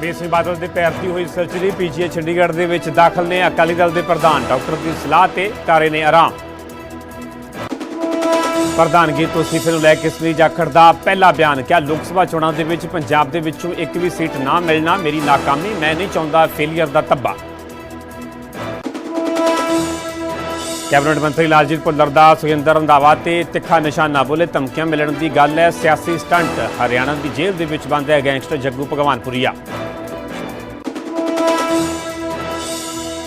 ਸੁਖਬੀਰ ਸਿੰਘ ਬਾਦਲ ਦੇ ਪੈਰ ਦੀ ਹੋਈ ਸਰਜਰੀ ਪੀਜੀਆਈ ਚੰਡੀਗੜ੍ਹ ਦੇ ਵਿੱਚ ਦਾਖਲ ਨੇ ਅਕਾਲੀ ਦਲ ਦੇ ਪ੍ਰਧਾਨ ਡਾਕਟਰ ਦੀ ਸਲਾਹ ਤੇ ਕਾਰੇ ਨੇ ਆਰਾਮ। ਪ੍ਰਧਾਨਗੀ ਤੋਂ ਅਸਤੀਫੇ ਨੂੰ ਲੈ ਕੇ ਸੁਨੀਲ ਜਾਖੜ ਦਾ ਪਹਿਲਾ ਬਿਆਨ, ਕਿਹਾ ਲੋਕ ਸਭਾ ਚੋਣਾਂ ਦੇ ਵਿੱਚ ਪੰਜਾਬ ਦੇ ਵਿੱਚੋਂ ਇੱਕ ਵੀ ਸੀਟ ਨਾ ਮਿਲਣਾ ਮੇਰੀ ਨਾਕਾਮੀ, ਮੈਂ ਨਹੀਂ ਚਾਹੁੰਦਾ ਫੇਲੀਅਰ ਦਾ ਧੱਬਾ। ਕੈਬਨਿਟ ਮੰਤਰੀ ਲਾਲਜੀਤ ਭੁੱਲਰ ਦਾ ਸੁਖਿੰਦਰ ਰੰਧਾਵਾ ਤੇ ਤਿੱਖਾ ਨਿਸ਼ਾਨਾ ਬੋਲੇ ਧਮਕੀਆਂ ਮਿਲਣ ਦੀ ਗੱਲ ਹੈ ਸਿਆਸੀ ਸਟੰਟ, ਹਰਿਆਣਾ ਦੀ ਜੇਲ੍ਹ ਦੇ ਵਿੱਚ ਬੰਦ ਹੈ ਗੈਂਗਸਟਰ ਜੱਗੂ ਭਗਵਾਨਪੁਰੀਆ।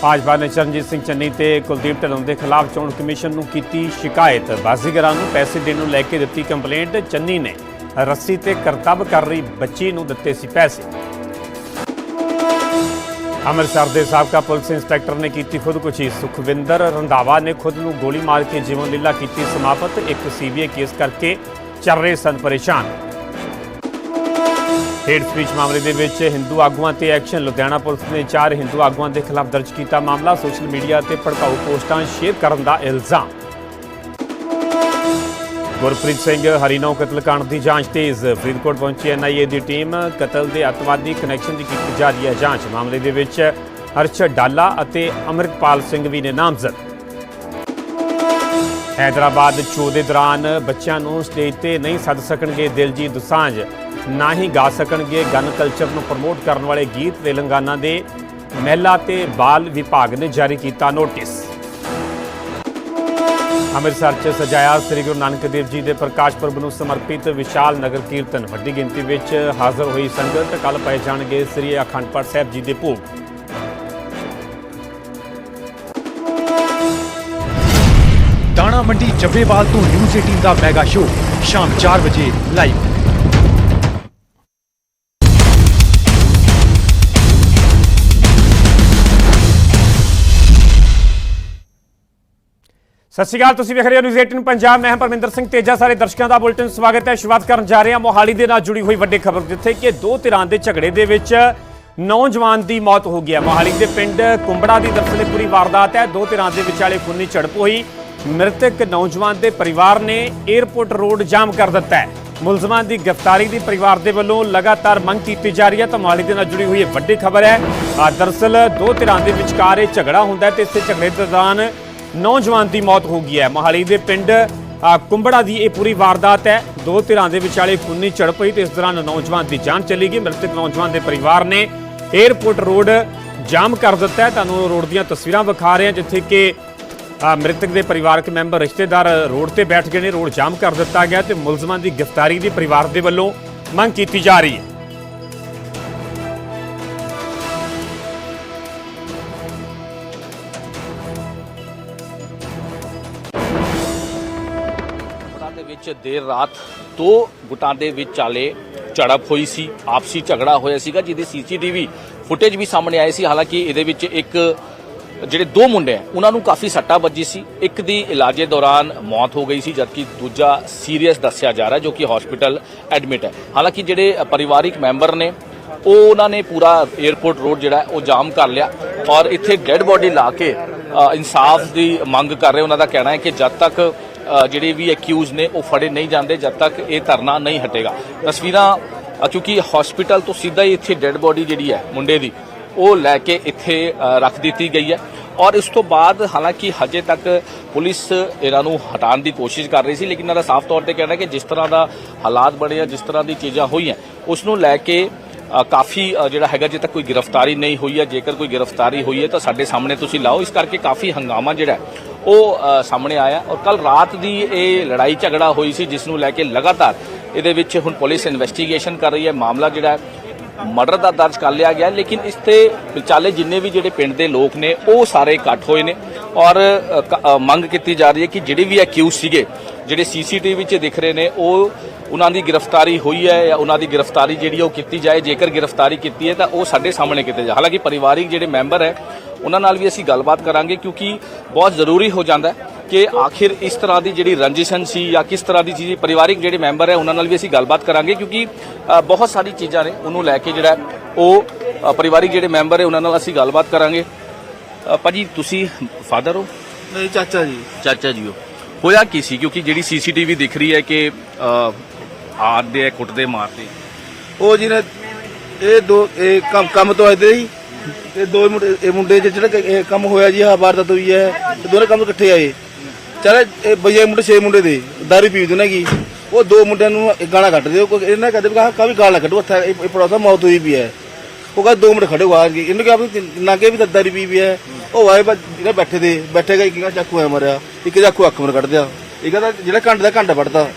ਭਾਜਪਾ ਨੇ ਚਰਨਜੀਤ ਸਿੰਘ ਚੰਨੀ ਤੇ ਕੁਲਦੀਪ ਢਿੱਲੋਂ ਦੇ ਖਿਲਾਫ ਚੋਣ ਕਮਿਸ਼ਨ ਨੂੰ ਕੀਤੀ ਸ਼ਿਕਾਇਤ। ਬਾਜ਼ੀਗਰਾਂ ਨੂੰ ਪੈਸੇ ਦੇਣ ਨੂੰ ਲੈ ਕੇ ਦਿੱਤੀ ਕੰਪਲੇਂਟ। ਚੰਨੀ ਨੇ ਰੱਸੀ ਤੇ ਕਰਤੱਵ ਕਰ ਰਹੀ ਬੱਚੀ ਨੂੰ ਦਿੱਤੇ ਸੀ ਪੈਸੇ। ਅੰਮ੍ਰਿਤਸਰ ਦੇ ਸਾਬਕਾ ਪੁਲਿਸ ਇੰਸਪੈਕਟਰ ਨੇ ਕੀਤੀ ਖੁਦਕੁਸ਼ੀ। ਸੁਖਵਿੰਦਰ ਰੰਧਾਵਾ ਨੇ ਖੁਦ ਨੂੰ ਗੋਲੀ ਮਾਰ ਕੇ ਜੀਵਨ ਲੀਲਾ ਕੀਤੀ ਸਮਾਪਤ। ਇੱਕ ਸੀਬੀਆਈ ਕੇਸ ਕਰਕੇ ਚੱਲ ਰਹੇ ਸਨ ਪਰੇਸ਼ਾਨ। ਹੇਡ ਸਪੀਚ ਮਾਮਲੇ ਦੇ ਵਿੱਚ ਹਿੰਦੂ ਆਗੂਆਂ ਤੇ ਐਕਸ਼ਨ। ਲੁਧਿਆਣਾ ਪੁਲਿਸ ਨੇ ਚਾਰ ਹਿੰਦੂ ਆਗੂਆਂ ਦੇ ਖਿਲਾਫ ਦਰਜ ਕੀਤਾ ਮਾਮਲਾ। ਸੋਸ਼ਲ ਮੀਡੀਆ ਤੇ ਭੜਕਾਊ ਪੋਸਟਾਂ ਸ਼ੇਅਰ ਕਰਨ ਦਾ ਇਲਜ਼ਾਮ। ਗੁਰਪ੍ਰੀਤ ਸਿੰਘ ਹਰੀਨੌ ਕਤਲकांड ਦੀ ਜਾਂਚ ਤੇਜ਼। ਫਰੀਦਕੋਟ ਪਹੁੰਚੀ ਐਨਆਈਏ ਦੀ ਟੀਮ ਕਤਲ ਦੇ ਅਤਵਾਦੀ ਕਨੈਕਸ਼ਨ ਦੀ ਕੀਤੀ ਜਾ ਰਹੀ ਹੈ ਜਾਂਚ। ਮਾਮਲੇ ਦੇ ਵਿੱਚ ਹਰਸ਼ਦ ਡਾਲਾ ਅਤੇ ਅਮਰਿਤਪਾਲ ਸਿੰਘ ਵੀ ਨੇ ਨਾਮਜ਼ਦ। ਹੈਦਰਾਬਾਦ ਚੋ ਦੇ ਦੌਰਾਨ ਬੱਚਿਆਂ ਨੂੰ ਸਟੇਜ ਤੇ ਨਹੀਂ ਸੱਦ ਸਕਣਗੇ ਦਿਲਜੀਤ ਦੁਸਾਂਝ। ਨਾ ਹੀ ਗਾ ਸਕਣਗੇ। ਗਨ ਕਲਚਰ ਨੂੰ ਪ੍ਰਮੋਟ ਕਰਨ ਵਾਲੇ ਗੀਤ ਤੇਲੰਗਾਨਾ ਦੇ ਮਹਿਲਾ ਤੇ ਬਾਲ ਵਿਭਾਗ ਨੇ ਜਾਰੀ ਕੀਤਾ ਨੋਟਿਸ। ਅੰਮ੍ਰਿਤਸਰ 'ਚ ਸਜਾਇਆ ਸ੍ਰੀ ਗੁਰੂ ਨਾਨਕ ਦੇਵ ਜੀ ਦੇ ਪ੍ਰਕਾਸ਼ ਪੁਰਬ ਨੂੰ ਸਮਰਪਿਤ ਵਿਸ਼ਾਲ ਨਗਰ ਕੀਰਤਨ। ਵੱਡੀ ਗਿਣਤੀ ਵਿੱਚ ਹਾਜ਼ਰ ਹੋਈ ਸੰਗਤ ਕੱਲ ਪਏ ਜਾਣਗੇ ਸ੍ਰੀ ਅਖੰਡ ਪਾਠ ਸਾਹਿਬ ਜੀ ਦੇ ਭੋਗ। ਦਾਣਾ ਮੰਡੀ ਜੱਬੇਵਾਲ ਤੋਂ ਨਿਊਜ਼ 18 ਦਾ ਮੈਗਾ ਸ਼ੋਅ ਸ਼ਾਮ 4 ਵਜੇ ਲਾਈਵ। ਸਤਿ ਸ਼੍ਰੀ ਅਕਾਲ, ਤੁਸੀਂ ਵੇਖ ਰਹੇ ਹੋ ਨਿਊਜ਼ 18 ਪੰਜਾਬ। ਮੈਂ ਹਾਂ ਪਰਮਿੰਦਰ ਸਿੰਘ ਤੇਜਾ। ਸਾਰੇ ਦਰਸ਼ਕਾਂ ਦਾ ਬੁਲਟਨ ਸਵਾਗਤ ਹੈ। ਸ਼ੁਰੂਆਤ ਕਰਨ ਜਾ ਰਹੇ ਹਾਂ ਮੋਹਾਲੀ ਦੇ ਨਾਲ ਜੁੜੀ ਹੋਈ ਵੱਡੀ ਖਬਰ, ਜਿੱਥੇ ਕਿ ਦੋ ਧਿਰਾਂ ਦੇ ਝਗੜੇ ਦੇ ਵਿੱਚ ਨੌਜਵਾਨ ਦੀ ਮੌਤ ਹੋ ਗਈ ਹੈ। ਮੋਹਾਲੀ ਦੇ ਪਿੰਡ ਕੁੰਬੜਾ ਦੀ ਦਰਅਸਲ ਇਹ ਪੂਰੀ ਵਾਰਦਾਤ ਹੈ। ਦੋ ਧਿਰਾਂ ਦੇ ਵਿਚਾਲੇ ਖੂਨੀ ਝੜਪ ਹੋਈ। ਮ੍ਰਿਤਕ ਨੌਜਵਾਨ ਦੇ ਪਰਿਵਾਰ ਨੇ 에ਅਰਪੋਰਟ ਰੋਡ ਜਾਮ ਕਰ ਦਿੱਤਾ ਹੈ। ਮੁਲਜ਼ਮਾਂ ਦੀ ਗ੍ਰਿਫਤਾਰੀ ਦੀ ਪਰਿਵਾਰ ਦੇ ਵੱਲੋਂ ਲਗਾਤਾਰ ਮੰਗ ਕੀਤੀ ਜਾ ਰਹੀ ਹੈ। ਤਾਂ ਮੋਹਾਲੀ ਦੇ ਨਾਲ ਜੁੜੀ ਹੋਈ ਇਹ ਵੱਡੀ ਖਬਰ ਹੈ। ਆ ਦਰਅਸਲ ਦੋ ਧਿਰਾਂ ਦੇ ਵਿਚਕਾਰ ਇਹ ਝਗੜਾ ਹੁੰਦਾ ਹੈ ਤੇ ਇਸੇ ਝਗੜੇ ਦੇ ਦੌਰਾਨ ਨੌਜਵਾਨ ਦੀ ਮੌਤ ਹੋ ਗਈ ਹੈ। ਮੋਹਾਲੀ ਦੇ ਪਿੰਡ ਅ, ਕੁੰਬੜਾ ਦੀ ਇਹ ਪੂਰੀ ਵਾਰਦਾਤ ਹੈ। ਦੋ ਧਿਰਾਂ ਦੇ ਵਿਚਾਲੇ ਖੂਨੀ ਝੜਪ ਹੋਈ ਤੇ ਇਸ ਦੌਰਾਨ ਨੌਜਵਾਨ ਦੀ ਜਾਨ ਚਲੀ ਗਈ। ਮ੍ਰਿਤਕ ਨੌਜਵਾਨ ਦੇ ਪਰਿਵਾਰ ਨੇ 에ਅਰਪੋਰਟ ਰੋਡ ਜਾਮ ਕਰ ਦਿੱਤਾ ਹੈ। ਤੁਹਾਨੂੰ ਰੋਡ ਦੀਆਂ ਤਸਵੀਰਾਂ ਵਿਖਾ ਰਹੇ ਹਾਂ ਜਿੱਥੇ ਕਿ ਮ੍ਰਿਤਕ ਦੇ ਪਰਿਵਾਰਕ ਮੈਂਬਰ ਰਿਸ਼ਤੇਦਾਰ ਰੋਡ ਤੇ ਬੈਠ ਗਏ ਨੇ। ਰੋਡ ਜਾਮ ਕਰ ਦਿੱਤਾ ਗਿਆ ਤੇ ਮੁਲਜ਼ਮਾਂ ਦੀ ਗ੍ਰਿਫਤਾਰੀ ਦੀ ਪਰਿਵਾਰ ਦੇ ਵੱਲੋਂ ਮੰਗ ਕੀਤੀ ਜਾ ਰਹੀ ਹੈ। ਦੇਰ ਰਾਤ ਦੋ ਗੁੱਟਾਂ ਦੇ ਵਿੱਚ ਚਾਲੇ ਝੜਪ ਹੋਈ ਸੀ, ਆਪਸੀ ਝਗੜਾ ਹੋਇਆ ਸੀਗਾ, ਜਿਹਦੀ ਸੀਸੀਟੀਵੀ ਫੁਟੇਜ ਵੀ ਸਾਹਮਣੇ ਆਈ ਸੀ। ਹਾਲਾਂਕਿ ਇਹਦੇ ਵਿੱਚ ਇੱਕ, ਜਿਹੜੇ ਦੋ ਮੁੰਡੇ ਆ, ਉਹਨਾਂ ਨੂੰ ਕਾਫੀ ਸੱਟਾ ਵੱਜੀ ਸੀ। ਇੱਕ ਦੀ ਇਲਾਜੇ ਦੌਰਾਨ ਮੌਤ ਹੋ ਗਈ ਸੀ, ਜਦਕਿ ਦੂਜਾ ਸੀਰੀਅਸ ਦੱਸਿਆ ਜਾ ਰਿਹਾ, ਜੋ ਕਿ ਹਸਪੀਟਲ ਐਡਮਿਟ ਹੈ। ਹਾਲਾਂਕਿ ਜਿਹੜੇ ਪਰਿਵਾਰਿਕ ਮੈਂਬਰ ਨੇ, ਉਹ ਉਹਨਾਂ ਨੇ ਪੂਰਾ 에ਅਰਪੋਰਟ ਰੋਡ ਜਿਹੜਾ ਉਹ ਜਾਮ ਕਰ ਲਿਆ ਔਰ ਇੱਥੇ ਡੈੱਡ ਬੋਡੀ ਲਾ ਕੇ ਇਨਸਾਫ ਦੀ ਮੰਗ ਕਰ ਰਹੇ। ਉਹਨਾਂ ਦਾ ਕਹਿਣਾ ਹੈ ਕਿ ਜਦ ਤੱਕ ਜਿਹੜੇ ਵੀ ਅਕਿਊਜ਼ ਨੇ, ਉਹ ਫੜੇ ਨਹੀਂ ਜਾਂਦੇ ਜਦ ਤੱਕ ਇਹ ਧਰਨਾ ਨਹੀਂ ਹਟੇਗਾ। ਤਸਵੀਰਾਂ ਕਿਉਂਕਿ ਹਸਪੀਟਲ ਤੋਂ ਸਿੱਧਾ ਹੀ ਇੱਥੇ ਡੈੱਡ ਬੋਡੀ ਜਿਹੜੀ ਹੈ, ਮੁੰਡੇ ਦੀ, ਉਹ ਲੈ ਕੇ ਇੱਥੇ ਰੱਖ ਦਿੱਤੀ ਗਈ ਹੈ। ਔਰ ਇਸ ਤੋਂ ਬਾਅਦ ਹਾਲਾਂਕਿ ਹਜੇ ਤੱਕ ਪੁਲਿਸ ਇਹਨਾਂ ਨੂੰ ਹਟਾਉਣ ਦੀ ਕੋਸ਼ਿਸ਼ ਕਰ ਰਹੀ ਸੀ, ਲੇਕਿਨ ਇਹਨਾਂ ਦਾ ਸਾਫ਼ ਤੌਰ ਤੇ ਕਹਿਣਾ ਕਿ ਜਿਸ ਤਰ੍ਹਾਂ ਦਾ ਹਾਲਾਤ ਬਣੇ ਆ, ਜਿਸ ਤਰ੍ਹਾਂ ਦੀ ਚੀਜ਼ਾਂ ਹੋਈਆਂ, ਉਸ ਨੂੰ ਲੈ ਕੇ ਕਾਫੀ ਜਿਹੜਾ ਹੈਗਾ ਜੇ ਤੱਕ ਕੋਈ ਗ੍ਰਿਫਤਾਰੀ ਨਹੀਂ ਹੋਈ ਹੈ। ਜੇਕਰ ਕੋਈ ਗ੍ਰਿਫਤਾਰੀ ਹੋਈ ਹੈ ਤਾਂ ਸਾਡੇ ਸਾਹਮਣੇ ਤੁਸੀਂ ਲਾਓ। ਇਸ ਕਰਕੇ ਕਾਫੀ ਹੰਗਾਮਾ ਜਿਹੜਾ ਉਹ ਸਾਹਮਣੇ ਆਇਆ ਔਰ ਕੱਲ ਰਾਤ ਦੀ ਇਹ ਲੜਾਈ ਝਗੜਾ ਹੋਈ ਸੀ, ਜਿਸ ਨੂੰ ਲੈ ਕੇ ਲਗਾਤਾਰ ਇਹਦੇ ਵਿੱਚ ਹੁਣ ਪੁਲਿਸ ਇਨਵੈਸਟੀਗੇਸ਼ਨ ਕਰ ਰਹੀ ਹੈ। ਮਾਮਲਾ ਜਿਹੜਾ ਮਰਡਰ ਦਾ ਦਰਜ ਕਰ ਲਿਆ ਗਿਆ, ਲੇਕਿਨ ਇਸ ਤੇ ਵਿਚਾਲੇ ਜਿੰਨੇ ਵੀ ਜਿਹੜੇ ਪਿੰਡ ਦੇ ਲੋਕ ਨੇ, ਉਹ ਸਾਰੇ ਇਕੱਠ ਹੋਏ ਨੇ ਔਰ ਮੰਗ ਕੀਤੀ ਜਾ ਰਹੀ ਹੈ ਕਿ ਜਿਹੜੇ ਵੀ ਅਕਿਊਜ਼ ਸੀਗੇ ਜਿਹੜੇ ਸੀਸੀਟੀਵੀ 'ਚ ਦਿਖ ਰਹੇ ਨੇ ਉਹ ਉਹਨਾਂ ਦੀ ਗ੍ਰਿਫਤਾਰੀ ਹੋਈ ਹੈ ਜਾਂ ਉਹਨਾਂ ਦੀ ਗ੍ਰਿਫਤਾਰੀ ਜਿਹੜੀ ਉਹ ਕੀਤੀ ਜਾਏ। ਜੇਕਰ ਗ੍ਰਿਫਤਾਰੀ ਕੀਤੀ ਹੈ ਤਾਂ ਉਹ ਸਾਡੇ ਸਾਹਮਣੇ ਕੀਤੀ ਜਾਏ ਹਾਲਾਂਕਿ ਪਰਿਵਾਰਿਕ ਜਿਹੜੇ ਮੈਂਬਰ ਹੈ ਉਹਨਾਂ ਨਾਲ ਵੀ ਅਸੀਂ ਗੱਲਬਾਤ ਕਰਾਂਗੇ ਕਿਉਂਕਿ ਬਹੁਤ ਜ਼ਰੂਰੀ ਹੋ ਜਾਂਦਾ ਹੈ ਕਿ ਆਖਿਰ ਇਸ ਤਰ੍ਹਾਂ ਦੀ ਜਿਹੜੀ ਰੰਜਿਸ਼ਨ ਸੀ ਜਾਂ ਕਿਸ ਤਰ੍ਹਾਂ ਦੀ ਚੀਜ਼ ਪਰਿਵਾਰਿਕ ਜਿਹੜੇ ਮੈਂਬਰ ਹੈ ਉਹਨਾਂ ਨਾਲ ਵੀ ਅਸੀਂ ਗੱਲਬਾਤ ਕਰਾਂਗੇ ਕਿਉਂਕਿ ਬਹੁਤ ਸਾਰੀ ਚੀਜ਼ਾਂ ਨੇ ਉਹਨੂੰ ਲੈ ਕੇ ਜਿਹੜਾ ਉਹ ਪਰਿਵਾਰਿਕ ਜਿਹੜੇ ਮੈਂਬਰ ਹੈ ਉਹਨਾਂ ਨਾਲ ਅਸੀਂ ਗੱਲਬਾਤ ਕਰਾਂਗੇ। ਭਾਜੀ ਤੁਸੀਂ ਫਾਦਰ ਹੋ? ਨਹੀਂ ਚਾਚਾ ਜੀ। ਚਾਚਾ ਜੀ ਹੋ। ਹੋਇਆ ਕੀ ਸੀ? ਕਿਉਂਕਿ ਜਿਹੜੀ ਸੀਸੀਟੀਵੀ ਦਿਖ ਰਹੀ ਹੈ ਕਿ ਅ, ਆ ਕੁੱਟਦੇ ਮਾਰਦੇ। ਉਹ ਜੀ ਇਹ ਦੋ ਇਹ ਕੰਮ ਕੰਮ ਤੋਂ ਆਏ ਤੇ ਜੀ ਇਹ ਦੋ ਮੁੰਡੇ ਇਹ ਮੁੰਡੇ ਚ ਇਹ ਕੰਮ ਹੋਇਆ ਜੀ ਆ ਵਾਰਦਾਤ ਹੋਈ ਹੈ। ਇਹ ਦੋਨੇ ਕੰਮ ਇਕੱਠੇ ਆਏ। ਚਲ ਇਹ ਬਈਏ ਮੁੰਡੇ ਛੇ ਮੁੰਡੇ ਦੇ ਦਾਰੂ ਪੀ ਨੇ ਕੀ ਉਹ ਦੋ ਮੁੰਡਿਆਂ ਨੂੰ ਗਾਲਾਂ ਗਾਣਾ ਕੱਢ ਦਿਓ ਇਹਨਾਂ ਕਹਦੇ ਵੀ ਕਾਹ ਵੀ ਗਾਲ ਕੱਢੋ ਹੱਥਾਂ ਇਹ ਇਹ ਪੜੋਸਾ ਮੌਤ ਹੋਈ ਵੀ ਹੈ। ਉਹ ਕਹਿੰਦਾ ਦੋ ਮਿੰਟ ਖੜੇ ਹੋ ਆ ਗਏ ਇਹਨੂੰ ਕਿਹਾ ਵੀ ਨਾਗੇ ਵੀ ਤਾਂ ਦਾਰੂ ਪੀ ਵੀ ਹੈ ਉਹ ਆਏ ਬਸ ਜਿਹੜੇ ਬੈਠੇ ਦੇ ਬੈਠੇ ਗਏ ਕਿਹਾ ਚਾਕੂ ਆ ਮਰਿਆ। ਇੱਕ ਚਾਕੂ ਅੱਖ ਮਰ ਕੱਢ ਦਿਆ। ਇਹ ਕਹਿੰਦਾ ਜਿਹੜਾ ਘੰਟੇ ਦਾ ਘੰਟਾ ਵੜਦਾ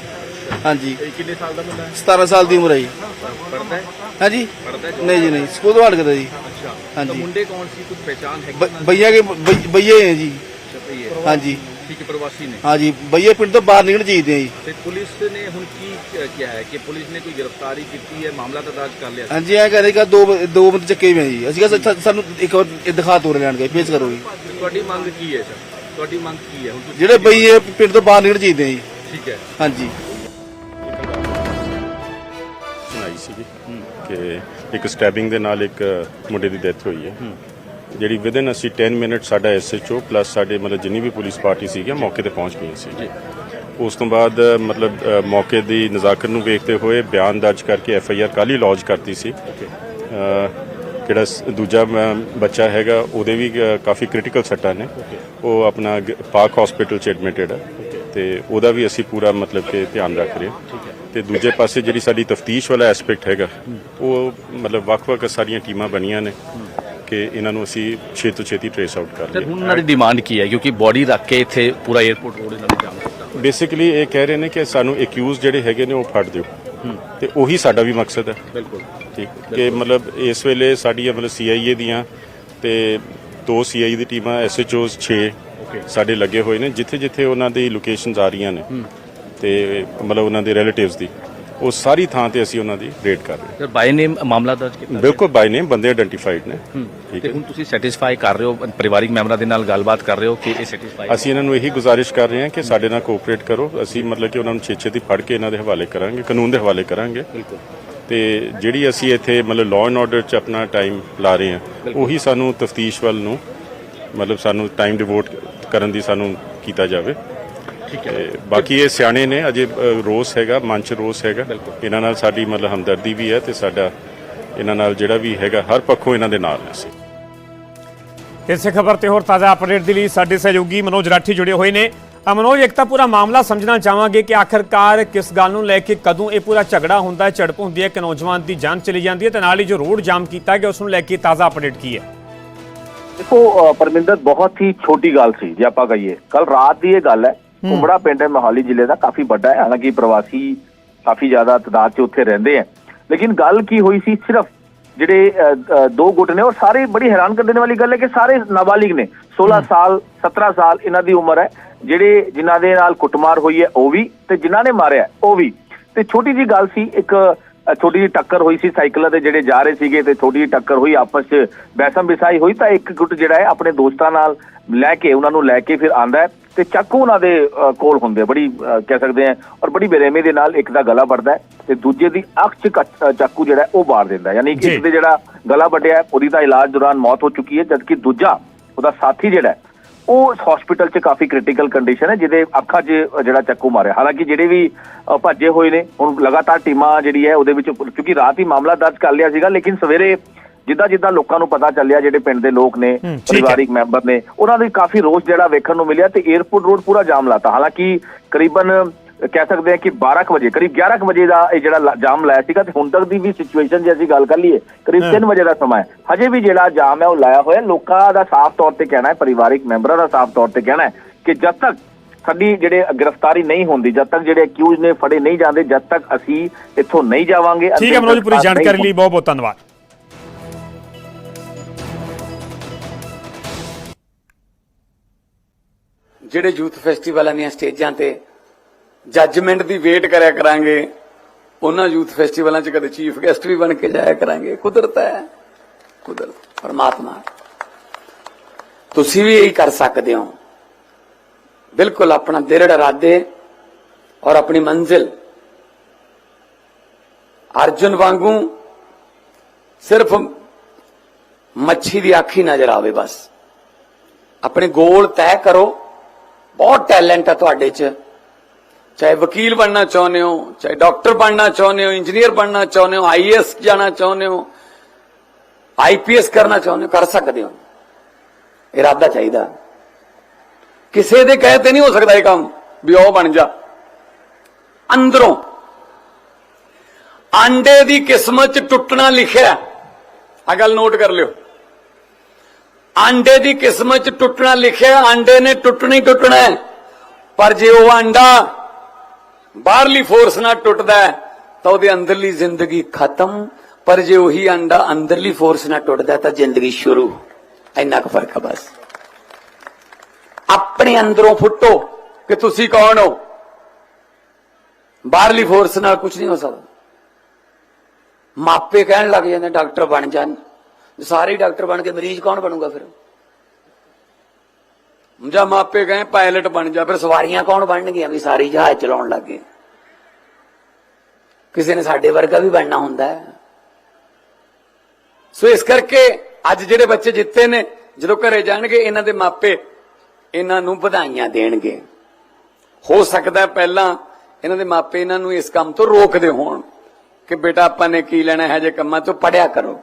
ਹਾਂਜੀ। ਕਿੰਨੇ ਸਾਲ ਦਾ ਮੁੰਡਾ 17 ਸਾਲ ਦੀ ਉਮਰ ਹੈ ਜੀ। ਪੜਦਾ ਹੈ? ਹਾਂਜੀ। ਨਹੀਂ ਜੀ ਨਹੀਂ। ਸਕੂਲ ਤੋਂ ਹਟਦਾ ਜੀ। ਅੱਛਾ। ਹਾਂਜੀ। ਮੁੰਡੇ ਕੌਣ ਸੀ? ਕੁਝ ਪਛਾਣ ਹੈ ਬਈਆ ਕੇ ਬਈ- ਬਈਏ ਹੈ ਜੀ। ਹਾਂਜੀ। ਠੀਕ ਪ੍ਰਵਾਸੀ ਨੇ। ਹਾਂਜੀ। ਬਈਏ ਪਿੰਡ ਤੋਂ ਬਾਹਰ ਨਿਕਲ ਚਾਹੀਦੇ ਆ ਜੀ। ਤੇ ਪੁਲਿਸ ਨੇ ਹੁਣ ਕੀ ਕਿਹਾ ਹੈ ਕਿ ਪੁਲਿਸ ਨੇ ਕੋਈ ਗ੍ਰਿਫਤਾਰੀ ਕੀਤੀ ਹੈ ਮਾਮਲਾ ਤਾਂ ਦਰਜ ਕਰ ਲਿਆ ਹਾਂਜੀ ਐ ਕਹਿੰਦੇ ਦੋ ਦੋ ਬੰਦੇ ਚੱਕੇ ਹੋਏ ਆ ਜੀ। ਅਸੀਂ ਕਿਹਾ ਸਾ- ਸਾਨੂੰ ਇੱਕ ਵਾਰ ਇਹ ਦਿਖਾ ਤੋਰ ਲੈਣ ਗਏ ਪੇਸ਼ ਕਰੋ ਜੀ। ਤੁਹਾਡੀ ਮੰਗ ਕੀ ਹੈ ਸਰ? ਤੁਹਾਡੀ ਮੰਗ ਕੀ ਹੈ? ਹੁਣ ਤੁਸੀਂ ਜਿਹੜੇ ਬਈਏ ਪਿੰਡ ਤੋਂ ਬਾਹਰ ਨਿਕਲ ਚਾਹੀਦੇ ਆ ਜੀ। ਠੀਕ ਹੈ। ਹਾਂਜੀ। ਸੁਣਾਈ ਸੀਗੀ ਕਿ ਇੱਕ ਸਟੈਬਿੰਗ ਦੇ ਨਾਲ ਇੱਕ ਮੁੰਡੇ ਦੀ ਡੈਥ ਹੋਈ ਹੈ। ਜਿਹੜੀ ਵਿਦਨ ਅਸੀਂ 10 ਮਿੰਟ ਸਾਡਾ ਐਸਐਚਓ ਪਲੱਸ ਸਾਡੇ ਮਤਲਬ ਜਿੰਨੀ ਵੀ ਪੁਲਿਸ ਪਾਰਟੀ ਸੀਗੀ ਮੌਕੇ ਤੇ ਪਹੁੰਚ ਗਈ ਸੀ। ਉਸ ਤੋਂ ਬਾਅਦ ਮਤਲਬ ਮੌਕੇ ਦੀ ਨਜ਼ਾਕਤ ਨੂੰ ਵੇਖਦੇ ਹੋਏ ਬਿਆਨ ਦਰਜ ਕਰਕੇ ਐਫਆਈਆਰ ਕੱਲ੍ਹ ਹੀ ਲੌਂਚ ਕਰਤੀ ਸੀ। ਅ, ਜਿਹੜਾ ਦੂਜਾ ਬੱਚਾ ਹੈਗਾ ਉਹਦੇ ਵੀ ਕਾਫੀ ਕ੍ਰਿਟੀਕਲ ਸੱਟਾਂ ਨੇ। ਉਹ ਆਪਣਾ ਗ- ਪਾਕ ਹਸਪੀਟਲ ਚ ਐਡਮਿਟਡ ਹੈ ਤੇ ਉਹਦਾ ਵੀ ਅਸੀਂ ਪੂਰਾ ਮਤਲਬ ਕਿ ਧਿਆਨ ਰੱਖ ਰਹੇ ਹਾਂ। ਤੇ ਦੂਜੇ ਪਾਸੇ ਜਿਹੜੀ ਸਾਡੀ ਤਫਤੀਸ਼ ਵਾਲਾ ਐਸਪੈਕਟ ਹੈਗਾ ਉਹ ਮਤਲਬ ਵੱਖ-ਵੱਖ ਸਾਰੀਆਂ ਟੀਮਾਂ ਬਣੀਆਂ ਨੇ ਕਿ ਇਹਨਾਂ ਨੂੰ ਅਸੀਂ ਛੇਤੀ ਤੋਂ ਛੇਤੀ ਟ੍ਰੇਸ ਆਊਟ ਕਰ ਸਰ ਲਈਏ ਹੁਣ ਉਹਨਾਂ ਦੀ ਡਿਮਾਂਡ ਕੀ ਹੈ? ਕਿਉਂਕਿ ਬੋਡੀ ਰੱਖ ਕੇ ਇੱਥੇ ਪੂਰਾ 에어ਪੋਰਟ ਰੋਡ ਇਹਨਾਂ ਨੇ ਜਾਮ ਕੀਤਾ ਬੇਸਿਕਲੀ ਇਹ ਕਹਿ ਰਹੇ ਨੇ ਕਿ ਸਾਨੂੰ ਐਕਿਊਜ਼ ਜਿਹੜੇ ਹੈਗੇ ਨੇ ਉਹ ਫੜ ਦਿਓ। ਤੇ ਉਹੀ ਸਾਡਾ ਵੀ ਮਕਸਦ ਹੈ। ਬਿਲਕੁਲ। ਠੀਕ? ਕਿ ਮਤਲਬ ਇਸ ਵੇਲੇ ਸਾਡੀਆਂ ਮਤਲਬ ਸੀਆਈਏ ਦੀਆਂ ਤੇ ਦੋ ਸੀਆਈ ਦੀ ਟੀਮਾਂ ਐਸਐਚਓਸ 6 ਸਾਡੇ ਲੱਗੇ ਹੋਏ ਨੇ ਜਿੱਥੇ ਜਿੱਥੇ ਉਹਨਾਂ ਦੀ ਲੋਕੇਸ਼ਨਸ ਆ ਰਹੀਆਂ ਨੇ ਤੇ ਮਤਲਬ ਉਹਨਾਂ ਦੇ ਰਿਲੇਟਿਵਸ ਦੀ। ਉਹ ਸਾਰੀ ਥਾਂ ਤੇ ਅਸੀਂ ਉਹਨਾਂ ਦੀ ਰੇਡ ਕਰ ਰਹੇ ਸਰ ਬਾਈ ਨੇਮ ਮਾਮਲਾ ਦਰਜ ਕੀਤਾ ਬਿਲਕੁਲ ਬਾਈ ਨੇਮ ਬੰਦੇ ਆਇਡੈਂਟੀਫਾਈਡ ਨੇ। ਠੀਕ ਤੇ ਹੈ ਹੁਣ ਤੁਸੀਂ ਸੈਟੀਸਫਾਈ ਕਰ ਰਹੇ ਹੋ ਪਰਿਵਾਰਿਕ ਮੈਂਬਰਾਂ ਦੇ ਨਾਲ ਗੱਲਬਾਤ ਕਰ ਰਹੇ ਹੋ ਕਿ ਇਹ ਸੈਟੀਸਫਾਈ ਅਸੀਂ ਇਹਨਾਂ ਨੂੰ ਇਹੀ ਗੁਜ਼ਾਰਿਸ਼ ਕਰ ਰਹੇ ਹਾਂ ਕਿ ਸਾਡੇ ਨਾਲ ਕੋਆਪਰੇਟ ਕਰੋ। ਅਸੀਂ ਮਤਲਬ ਕਿ ਉਹਨਾਂ ਨੂੰ ਛੇ ਦੀ ਫੜ ਕੇ ਇਹਨਾਂ ਦੇ ਹਵਾਲੇ ਕਰਾਂਗੇ ਕਾਨੂੰਨ ਦੇ ਹਵਾਲੇ ਕਰਾਂਗੇ। ਬਿਲਕੁਲ। ਤੇ ਜਿਹੜੀ ਅਸੀਂ ਇੱਥੇ ਮਤਲਬ ਲਾਅ ਐਂਡ ਆਰਡਰ 'ਚ ਆਪਣਾ ਟਾਈਮ ਲਾ ਰਹੇ ਹਾਂ ਉਹੀ ਸਾਨੂੰ ਤਫਤੀਸ਼ ਵੱਲ ਨੂੰ ਮਤਲਬ ਸਾਨੂੰ ਟਾਈਮ ਡਿਵੋਟ ਕਰਨ ਦੀ ਸਾਨੂੰ ਕੀਤਾ ਜਾਵੇ। ਤੇ ਬਾਕੀ ਇਹ ਸਿਆਣੇ ਨੇ ਅਜੇ ਰੋਸ ਹੈਗਾ ਮਨ 'ਚ ਰੋਸ ਹੈਗਾ। ਇਹਨਾਂ ਨਾਲ ਸਾਡੀ ਮਤਲਬ ਹਮਦਰਦੀ ਵੀ ਹੈ ਤੇ ਸਾਡਾ ਇਹਨਾਂ ਨਾਲ ਜਿਹੜਾ ਵੀ ਹੈਗਾ ਹਰ ਪੱਖੋਂ ਇਹਨਾਂ ਦੇ ਨਾਲ ਅਸੀਂ। ਇਸੇ ਖਬਰ ਤੇ ਹੋਰ ਤਾਜ਼ਾ ਅਪਡੇਟ ਦੇ ਲਈ ਸਾਡੇ ਸਹਿਯੋਗੀ ਮਨੋਜ ਰਾਠੀ ਜੁੜੇ ਹੋਏ ਨੇ। ਅ, ਮਨੋਜ ਇੱਕ ਤਾਂ ਪੂਰਾ ਮਾਮਲਾ ਸਮਝਣਾ ਚਾਹਾਂਗੇ ਕਿ ਆਖਰਕਾਰ ਕਿਸ ਗੱਲ ਨੂੰ ਲੈ ਕੇ ਕਦੋਂ ਇਹ ਪੂਰਾ ਝਗੜਾ ਹੁੰਦਾ ਹੈ ਝੜਪ ਹੁੰਦੀ ਹੈ ਕਿ ਨੌਜਵਾਨ ਦੀ ਜਾਨ ਚਲੀ ਜਾਂਦੀ ਹੈ ਤੇ ਨਾਲ ਹੀ ਜੋ ਰੋਡ ਜਾਮ ਕੀਤਾ ਗਿਆ ਉਸ ਨੂੰ ਲੈ ਕੇ ਤਾਜ਼ਾ ਅਪਡੇਟ ਕੀ ਹੈ? ਦੇਖੋ ਪਰਮਿੰਦਰ ਬਹੁਤ ਹੀ ਛੋਟੀ ਗੱਲ ਸੀ ਜੇ ਆਪਾਂ ਕਹੀਏ। ਕੱਲ ਰਾਤ ਦੀ ਇਹ ਗੱਲ ਹੈ। ਕੁੰਬੜਾ ਪਿੰਡ ਹੈ ਮੋਹਾਲੀ ਜ਼ਿਲ੍ਹੇ ਦਾ ਕਾਫੀ ਵੱਡਾ ਹੈ ਹਾਲਾਂਕਿ ਪ੍ਰਵਾਸੀ ਕਾਫੀ ਜ਼ਿਆਦਾ ਤਦਾਦ 'ਚ ਉੱਥੇ ਰਹਿੰਦੇ ਆ। ਲੇਕਿਨ ਗੱਲ ਕੀ ਹੋਈ ਸੀ ਸਿਰਫ ਜਿਹੜੇ ਦੋ ਗੁੱਟ ਨੇ ਉਹ ਸਾਰੇ ਬੜੀ ਹੈਰਾਨ ਕਰ ਦੇਣ ਵਾਲੀ ਗੱਲ ਹੈ ਕਿ ਸਾਰੇ ਨਾਬਾਲਿਗ ਨੇ 16 ਸਾਲ 17 ਸਾਲ ਇਹਨਾਂ ਦੀ ਉਮਰ ਹੈ। ਜਿਹੜੇ ਜਿਨ੍ਹਾਂ ਦੇ ਨਾਲ ਕੁੱਟਮਾਰ ਹੋਈ ਹੈ ਉਹ ਵੀ ਤੇ ਜਿਨ੍ਹਾਂ ਨੇ ਮਾਰਿਆ ਉਹ ਵੀ। ਤੇ ਛੋਟੀ ਜੀ ਗੱਲ ਸੀ ਇੱਕ ਛੋਟੀ ਜਿਹੀ ਟੱਕਰ ਹੋਈ ਸੀ ਸਾਈਕਲਾਂ ਤੇ ਜਿਹੜੇ ਜਾ ਰਹੇ ਸੀਗੇ ਤੇ ਛੋਟੀ ਜਿਹੀ ਟੱਕਰ ਹੋਈ ਆਪਸ 'ਚ ਬੈਸਮ ਬਿਸਾਈ ਹੋਈ ਤਾਂ ਇੱਕ ਗੁੱਟ ਜਿਹੜਾ ਹੈ ਆਪਣੇ ਦੋਸਤਾਂ ਨਾਲ ਲੈ ਕੇ ਉਹਨਾਂ ਨੂੰ ਲੈ ਕੇ ਫਿਰ ਆਂਦਾ ਹੈ ਤੇ ਚਾਕੂ ਉਹਨਾਂ ਦੇ ਕੋਲ ਹੁੰਦੇ ਬੜੀ ਕਹਿ ਸਕਦੇ ਆ ਔਰ ਬੜੀ ਬੇਰਹਿਮੀ ਦੇ ਨਾਲ ਇੱਕ ਦਾ ਗਲਾ ਵੱਢਦਾ ਤੇ ਦੂਜੇ ਦੀ ਅੱਖ 'ਚ ਚਾਕੂ ਜਿਹੜਾ ਉਹ ਮਾਰ ਦਿੰਦਾ। ਯਾਨੀ ਕਿ। ਇੱਕ ਦੇ ਜਿਹੜਾ ਗਲਾ ਵੱਢਿਆ ਉਹਦੀ ਤਾਂ ਇਲਾਜ ਦੌਰਾਨ ਮੌਤ ਹੋ ਚੁੱਕੀ ਹੈ ਜਦਕਿ ਦੂਜਾ ਉਹਦਾ ਸਾਥੀ ਜਿਹੜਾ ਉਹ ਹਸਪੀਟਲ 'ਚ ਕਾਫੀ ਕ੍ਰਿਟੀਕਲ ਕੰਡੀਸ਼ਨ ਹੈ ਜਿਹਦੇ ਅੱਖਾਂ 'ਚ ਜਿਹੜਾ ਚੱਕੂ ਮਾਰਿਆ ਹਾਲਾਂਕਿ ਜਿਹੜੇ ਵੀ ਭੱਜੇ ਹੋਏ ਨੇ ਹੁਣ ਲਗਾਤਾਰ ਟੀਮਾਂ ਜਿਹੜੀ ਹੈ ਉਹਦੇ ਵਿੱਚ ਕਿਉਂਕਿ ਰਾਤ ਹੀ ਮਾਮਲਾ ਦਰਜ ਕਰ ਲਿਆ ਸੀਗਾ ਲੇਕਿਨ ਸਵੇਰੇ ਜਿੱਦਾਂ ਜਿੱਦਾਂ ਲੋਕਾਂ ਨੂੰ ਪਤਾ ਚੱਲਿਆ ਜਿਹੜੇ ਪਿੰਡ ਦੇ ਲੋਕ ਨੇ। ਪਰਿਵਾਰਿਕ ਮੈਂਬਰ ਨੇ ਉਹਨਾਂ ਦੀ ਕਾਫੀ ਰੋਸ ਜਿਹੜਾ ਵੇਖਣ ਨੂੰ ਮਿਲਿਆ ਤੇ 에어ਪੋਰਟ ਰੋਡ ਪੂਰਾ ਜਾਮ ਲਾਤਾ ਹਾਲਾਂਕਿ ਕਰੀਬਨ ਕਹਿ ਸਕਦੇ ਹਾਂ ਕਿ 12 ਕੁ ਵਜੇ ਕਰੀਬ 11 ਕੁ ਵਜੇ ਦਾ ਇਹ ਜਿਹੜਾ ਜਾਮ ਲਾਇਆ ਸੀਗਾ ਤੇ ਹੁਣ ਤੱਕ ਦੀ ਵੀ ਸਿਚੁਏਸ਼ਨ ਜੇ ਅਸੀਂ ਗੱਲ ਕਰ ਲਈਏ ਕਰੀਬ 3 ਵਜੇ ਦਾ ਸਮਾਂ ਹੈ। ਹਜੇ ਵੀ ਜਿਹੜਾ ਜਾਮ ਹੈ ਉਹ ਲਾਇਆ ਹੋਇਆ ਲੋਕਾਂ ਦਾ ਸਾਫ਼ ਤੌਰ ਤੇ ਕਹਿਣਾ ਹੈ ਪਰਿਵਾਰਿਕ ਮੈਂਬਰਾਂ ਦਾ ਸਾਫ਼ ਤੌਰ ਤੇ ਕਹਿਣਾ ਹੈ ਕਿ ਜਦ ਤੱਕ ਸਾਡੀ ਜਿਹੜੇ ਗ੍ਰਿਫਤਾਰੀ ਨਹੀਂ ਹੁੰਦੀ ਜਦ ਤੱਕ ਜਿਹੜੇ ਅਕਿਊਜ਼ ਨੇ ਫੜੇ ਨਹੀਂ ਜਾਂਦੇ ਜਦ ਤੱਕ ਅਸੀਂ ਇੱਥੋਂ ਨਹੀਂ ਜਾਵਾਂਗੇ ਠੀਕ ਹੈ ਮਨੋਜ ਪੂਰੀ ਜਾਣਕਾਰੀ ਲਈ ਬਹੁਤ ਬਹੁਤ ਧੰਨਵਾਦ। ਜਿਹੜੇ ਯੂਥ ਫੈਸਟੀਵਲਾਂ ਦੀਆਂ ਸਟੇਜਾਂ ਤੇ ਜੱਜਮੈਂਟ ਦੀ ਵੇਟ ਕਰਿਆ ਕਰਾਂਗੇ। ਉਹਨਾਂ ਯੂਥ ਫੈਸਟੀਵਲਾਂ 'ਚ ਕਦੇ ਚੀਫ ਗੈਸਟ ਵੀ ਬਣ ਕੇ ਜਾਇਆ ਕਰਾਂਗੇ। ਕੁਦਰਤ ਹੈ। ਕੁਦਰਤ, ਪਰਮਾਤਮਾ ਤੁਸੀਂ ਵੀ ਇਹੀ ਕਰ ਸਕਦੇ ਹੋ। ਬਿਲਕੁਲ ਆਪਣਾ ਦਿਰੜ ਇਰਾਦੇ ਔਰ ਆਪਣੀ ਮੰਜ਼ਿਲ। ਅਰਜੁਨ ਵਾਂਗੂ ਸਿਰਫ ਮੱਛੀ ਦੀ ਅੱਖ ਹੀ ਨਜ਼ਰ ਆਵੇ ਬਸ। ਆਪਣੇ ਗੋਲ ਤੈਅ ਕਰੋ। ਬਹੁਤ ਟੈਲੈਂਟ ਹੈ ਤੁਹਾਡੇ 'ਚ। ਚਾਹੇ ਵਕੀਲ ਬਣਨਾ ਚਾਹੁੰਦੇ ਹੋ, ਚਾਹੇ ਡਾਕਟਰ ਬਣਨਾ ਚਾਹੁੰਦੇ ਹੋ, ਇੰਜੀਨੀਅਰ ਬਣਨਾ ਚਾਹੁੰਦੇ ਹੋ ਆਈਐਸ ਜਾਣਾ ਚਾਹੁੰਦੇ ਹੋ ਆਈਪੀਐਸ ਕਰਨਾ ਚਾਹੁੰਦੇ ਹੋ, ਕਰ ਸਕਦੇ ਹੋ। ਇਰਾਦਾ ਚਾਹੀਦਾ। ਕਿਸੇ ਦੇ ਕਹੇ ਤੇ ਨਹੀਂ ਹੋ ਸਕਦਾ ਇਹ ਕੰਮ ਵੀ ਉਹ ਬਣ ਜਾ। ਅੰਦਰੋਂ। ਆਂਡੇ ਦੀ ਕਿਸਮਤ ਚ ਟੁੱਟਣਾ ਲਿਖਿਆ ਆ ਗੱਲ ਨੋਟ ਕਰ ਲਿਓ। ਆਂਡੇ ਦੀ ਕਿਸਮਤ ਚ ਟੁੱਟਣਾ ਲਿਖਿਆ ਆਂਡੇ ਨੇ ਟੁੱਟਣਾ ਹੀ। ਟੁੱਟਣਾ ਪਰ ਜੇ ਉਹ ਆਂਡਾ ਬਾਹਰਲੀ ਫੋਰਸ ਨਾਲ ਟੁੱਟਦਾ ਹੈ, ਤਾਂ ਉਹਦੇ ਅੰਦਰਲੀ ਜ਼ਿੰਦਗੀ ਖਤਮ। ਪਰ ਜੇ ਉਹੀ ਅੰਡਾ ਅੰਦਰਲੀ ਫੋਰਸ ਨਾਲ ਟੁੱਟਦਾ ਤਾਂ ਜ਼ਿੰਦਗੀ ਸ਼ੁਰੂ। ਇੰਨਾ ਕੁ ਫ਼ਰਕ ਹੈ ਬਸ। ਆਪਣੇ ਅੰਦਰੋਂ ਫੁੱਟੋ ਕਿ ਤੁਸੀਂ ਕੌਣ ਹੋ? ਬਾਹਰਲੀ ਫੋਰਸ ਨਾਲ ਕੁਝ ਨਹੀਂ ਹੋ ਸਕਦਾ। ਮਾਪੇ ਕਹਿਣ ਲੱਗ ਜਾਂਦੇ, ਡਾਕਟਰ ਬਣ ਜਾਣ ਸਾਰੇ ਡਾਕਟਰ ਬਣ ਕੇ ਮਰੀਜ਼ ਕੌਣ ਬਣੂਗਾ ਫਿਰ? ਜਾਂ ਮਾਪੇ ਕਹੇ ਪਾਇਲਟ ਬਣ ਜਾ, ਫਿਰ ਸਵਾਰੀਆਂ ਕੌਣ ਬਣਨਗੀਆਂ ਵੀ ਸਾਰੀ ਜਹਾਜ਼ ਚਲਾਉਣ ਲੱਗੇ? ਕਿਸੇ ਨੇ ਸਾਡੇ ਵਰਗਾ ਵੀ ਬਣਨਾ ਹੁੰਦਾ ਹੈ। ਸੋ ਇਸ ਕਰਕੇ ਅੱਜ ਜਿਹੜੇ ਬੱਚੇ ਜਿੱਤੇ ਨੇ, ਜਦੋਂ ਘਰੇ ਜਾਣਗੇ, ਇਹਨਾਂ ਦੇ ਮਾਪੇ ਇਹਨਾਂ ਨੂੰ ਵਧਾਈਆਂ ਦੇਣਗੇ। ਹੋ ਸਕਦਾ ਪਹਿਲਾਂ ਇਹਨਾਂ ਦੇ ਮਾਪੇ ਇਹਨਾਂ ਨੂੰ ਇਸ ਕੰਮ ਤੋਂ ਰੋਕਦੇ ਹੋਣ ਕਿ ਬੇਟਾ ਆਪਾਂ ਨੇ ਕੀ ਲੈਣਾ ਹੈ ਜੇ ਕੰਮਾਂ ਤੋਂ ਪੜਿਆ ਕਰੋ।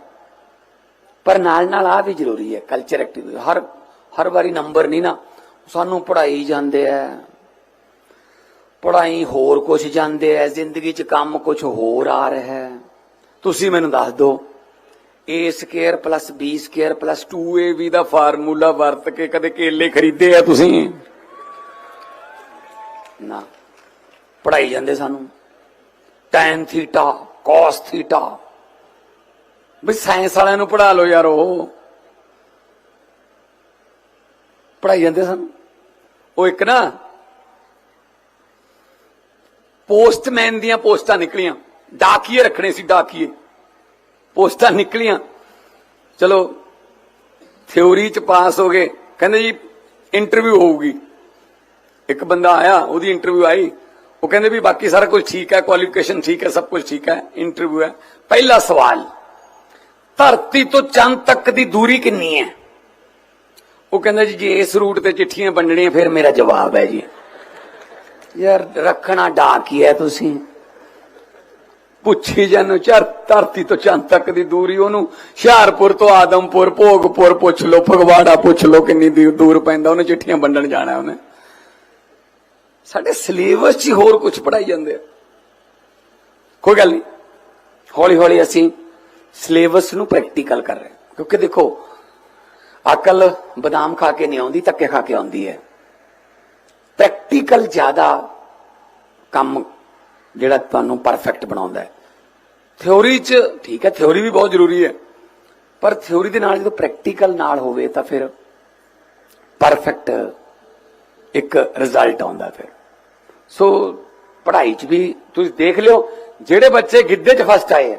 ਪਰ ਨਾਲ ਨਾਲ ਆ ਵੀ ਜ਼ਰੂਰੀ ਹੈ ਕਲਚਰ ਐਕਟੀਵਿਟੀ ਹਰ ਹਰ ਵਾਰੀ ਨੰਬਰ ਨਹੀਂ ਨਾ। ਸਾਨੂੰ ਪੜਾਈ ਜਾਂਦੇ ਆ ਪੜਾਈ ਹੋਰ ਕੁਝ ਜਾਂਦੇ ਆ ਜ਼ਿੰਦਗੀ 'ਚ ਕੰਮ ਕੁਝ ਹੋਰ ਆ ਰਿਹਾ ਹੈ ਤੁਸੀਂ ਮੈਨੂੰ ਦੱਸ ਦਿਓ a square plus b square plus 2ab ਦਾ ਫਾਰਮੂਲਾ ਵਰਤ ਕੇ ਕਦੇ ਕੇਲੇ ਖਰੀਦੇ ਆ ਤੁਸੀਂ? ਨਾ। ਪੜਾਈ ਜਾਂਦੇ ਸਾਨੂੰ। tan ਥੀਟਾ cos ਥੀਟਾ ਵੀ ਸਾਇੰਸ ਵਾਲਿਆਂ ਨੂੰ ਪੜਾ ਲਓ ਯਾਰ ਉਹ। ਪੜਾਈ ਜਾਂਦੇ ਸਾਨੂੰ। ਉਹ ਇੱਕ ਨਾ ਪੋਸਟਮੈਨ ਦੀਆਂ ਪੋਸਟਾਂ ਨਿਕਲੀਆਂ। ਡਾਕੀਏ ਰੱਖਣੇ ਸੀ ਡਾਕੀਏ। ਪੋਸਟਾਂ ਨਿਕਲੀਆਂ। ਚਲੋ ਥਿਉਰੀ ਚ ਪਾਸ ਹੋ ਗਏ। ਕਹਿੰਦੇ ਜੀ, ਇੰਟਰਵਿਊ ਹੋਊਗੀ। ਇੱਕ ਬੰਦਾ ਆਇਆ, ਉਹਦੀ ਇੰਟਰਵਿਊ ਆਈ। ਉਹ ਕਹਿੰਦੇ ਵੀ ਬਾਕੀ ਸਾਰਾ ਕੁਝ ਠੀਕ ਹੈ ਕੁਆਲੀਫਿਕੇਸ਼ਨ ਠੀਕ ਹੈ, ਸਭ ਕੁਝ ਠੀਕ ਹੈ, ਇੰਟਰਵਿਊ ਹੈ। ਪਹਿਲਾ ਸਵਾਲ, ਧਰਤੀ ਤੋਂ ਚੰਦ ਤੱਕ ਦੀ ਦੂਰੀ ਕਿੰਨੀ ਹੈ? ਉਹ ਕਹਿੰਦਾ ਜੀ, ਜੇ ਇਸ ਰੂਟ ਤੇ ਚਿੱਠੀਆਂ ਵੰਡਣੀਆਂ, ਫਿਰ ਮੇਰਾ ਜਵਾਬ ਹੈ ਜੀ। ਯਾਰ, ਰੱਖਣਾ ਡਾਕ ਹੀ ਹੈ ਤੁਸੀਂ? ਪੁੱਛੀ ਜਾਨੋ, ਚਰ ਧਰਤੀ ਤੋਂ ਚੰਦ ਤੱਕ ਦੀ ਦੂਰੀ, ਉਹਨੂੰ ਹੁਸ਼ਿਆਰਪੁਰ ਤੋਂ ਆਦਮਪੁਰ, ਭੋਗਪੁਰ ਪੁੱਛ ਲੋ ਫਗਵਾੜਾ ਪੁੱਛ ਲੋ ਕਿੰਨੀ ਦੂਰ ਪੈਂਦਾ, ਉਹਨੇ ਚਿੱਠੀਆਂ ਵੰਡਣ ਜਾਣਾ ਉਹਨੇ। ਸਾਡੇ ਸਿਲੇਬਸ 'ਚ ਹੀ ਹੋਰ ਕੁਝ ਪੜਾਈ ਜਾਂਦੇ ਆ। ਕੋਈ ਗੱਲ ਨਹੀਂ। ਹੌਲੀ ਹੌਲੀ ਅਸੀਂ ਸਿਲੇਬਸ ਨੂੰ ਪ੍ਰੈਕਟੀਕਲ ਕਰ ਰਹੇ ਕਿਉਂਕਿ ਦੇਖੋ ਅਕਲ ਬਦਾਮ ਖਾ ਕੇ ਨਹੀਂ ਆਉਂਦੀ ਧੱਕੇ ਖਾ ਕੇ ਆਉਂਦੀ ਹੈ। ਪ੍ਰੈਕਟੀਕਲ ਜ਼ਿਆਦਾ ਕੰਮ ਜਿਹੜਾ ਤੁਹਾਨੂੰ ਪਰਫੈਕਟ ਬਣਾਉਂਦਾ ਹੈ। ਥਿਉਰੀ 'ਚ ਠੀਕ ਹੈ ਥਿਉਰੀ ਵੀ ਬਹੁਤ ਜ਼ਰੂਰੀ ਹੈ। ਪਰ ਥਿਉਰੀ ਦੇ ਨਾਲ ਜਦੋਂ ਪ੍ਰੈਕਟੀਕਲ ਨਾਲ ਹੋਵੇ ਤਾਂ ਫਿਰ ਪਰਫੈਕਟ ਇੱਕ ਰਿਜ਼ਲਟ ਆਉਂਦਾ ਫਿਰ। ਸੋ ਪੜ੍ਹਾਈ 'ਚ ਵੀ ਤੁਸੀਂ ਦੇਖ ਲਿਓ, ਜਿਹੜੇ ਬੱਚੇ ਗਿੱਧੇ 'ਚ ਫਸਟ ਆਏ ਆ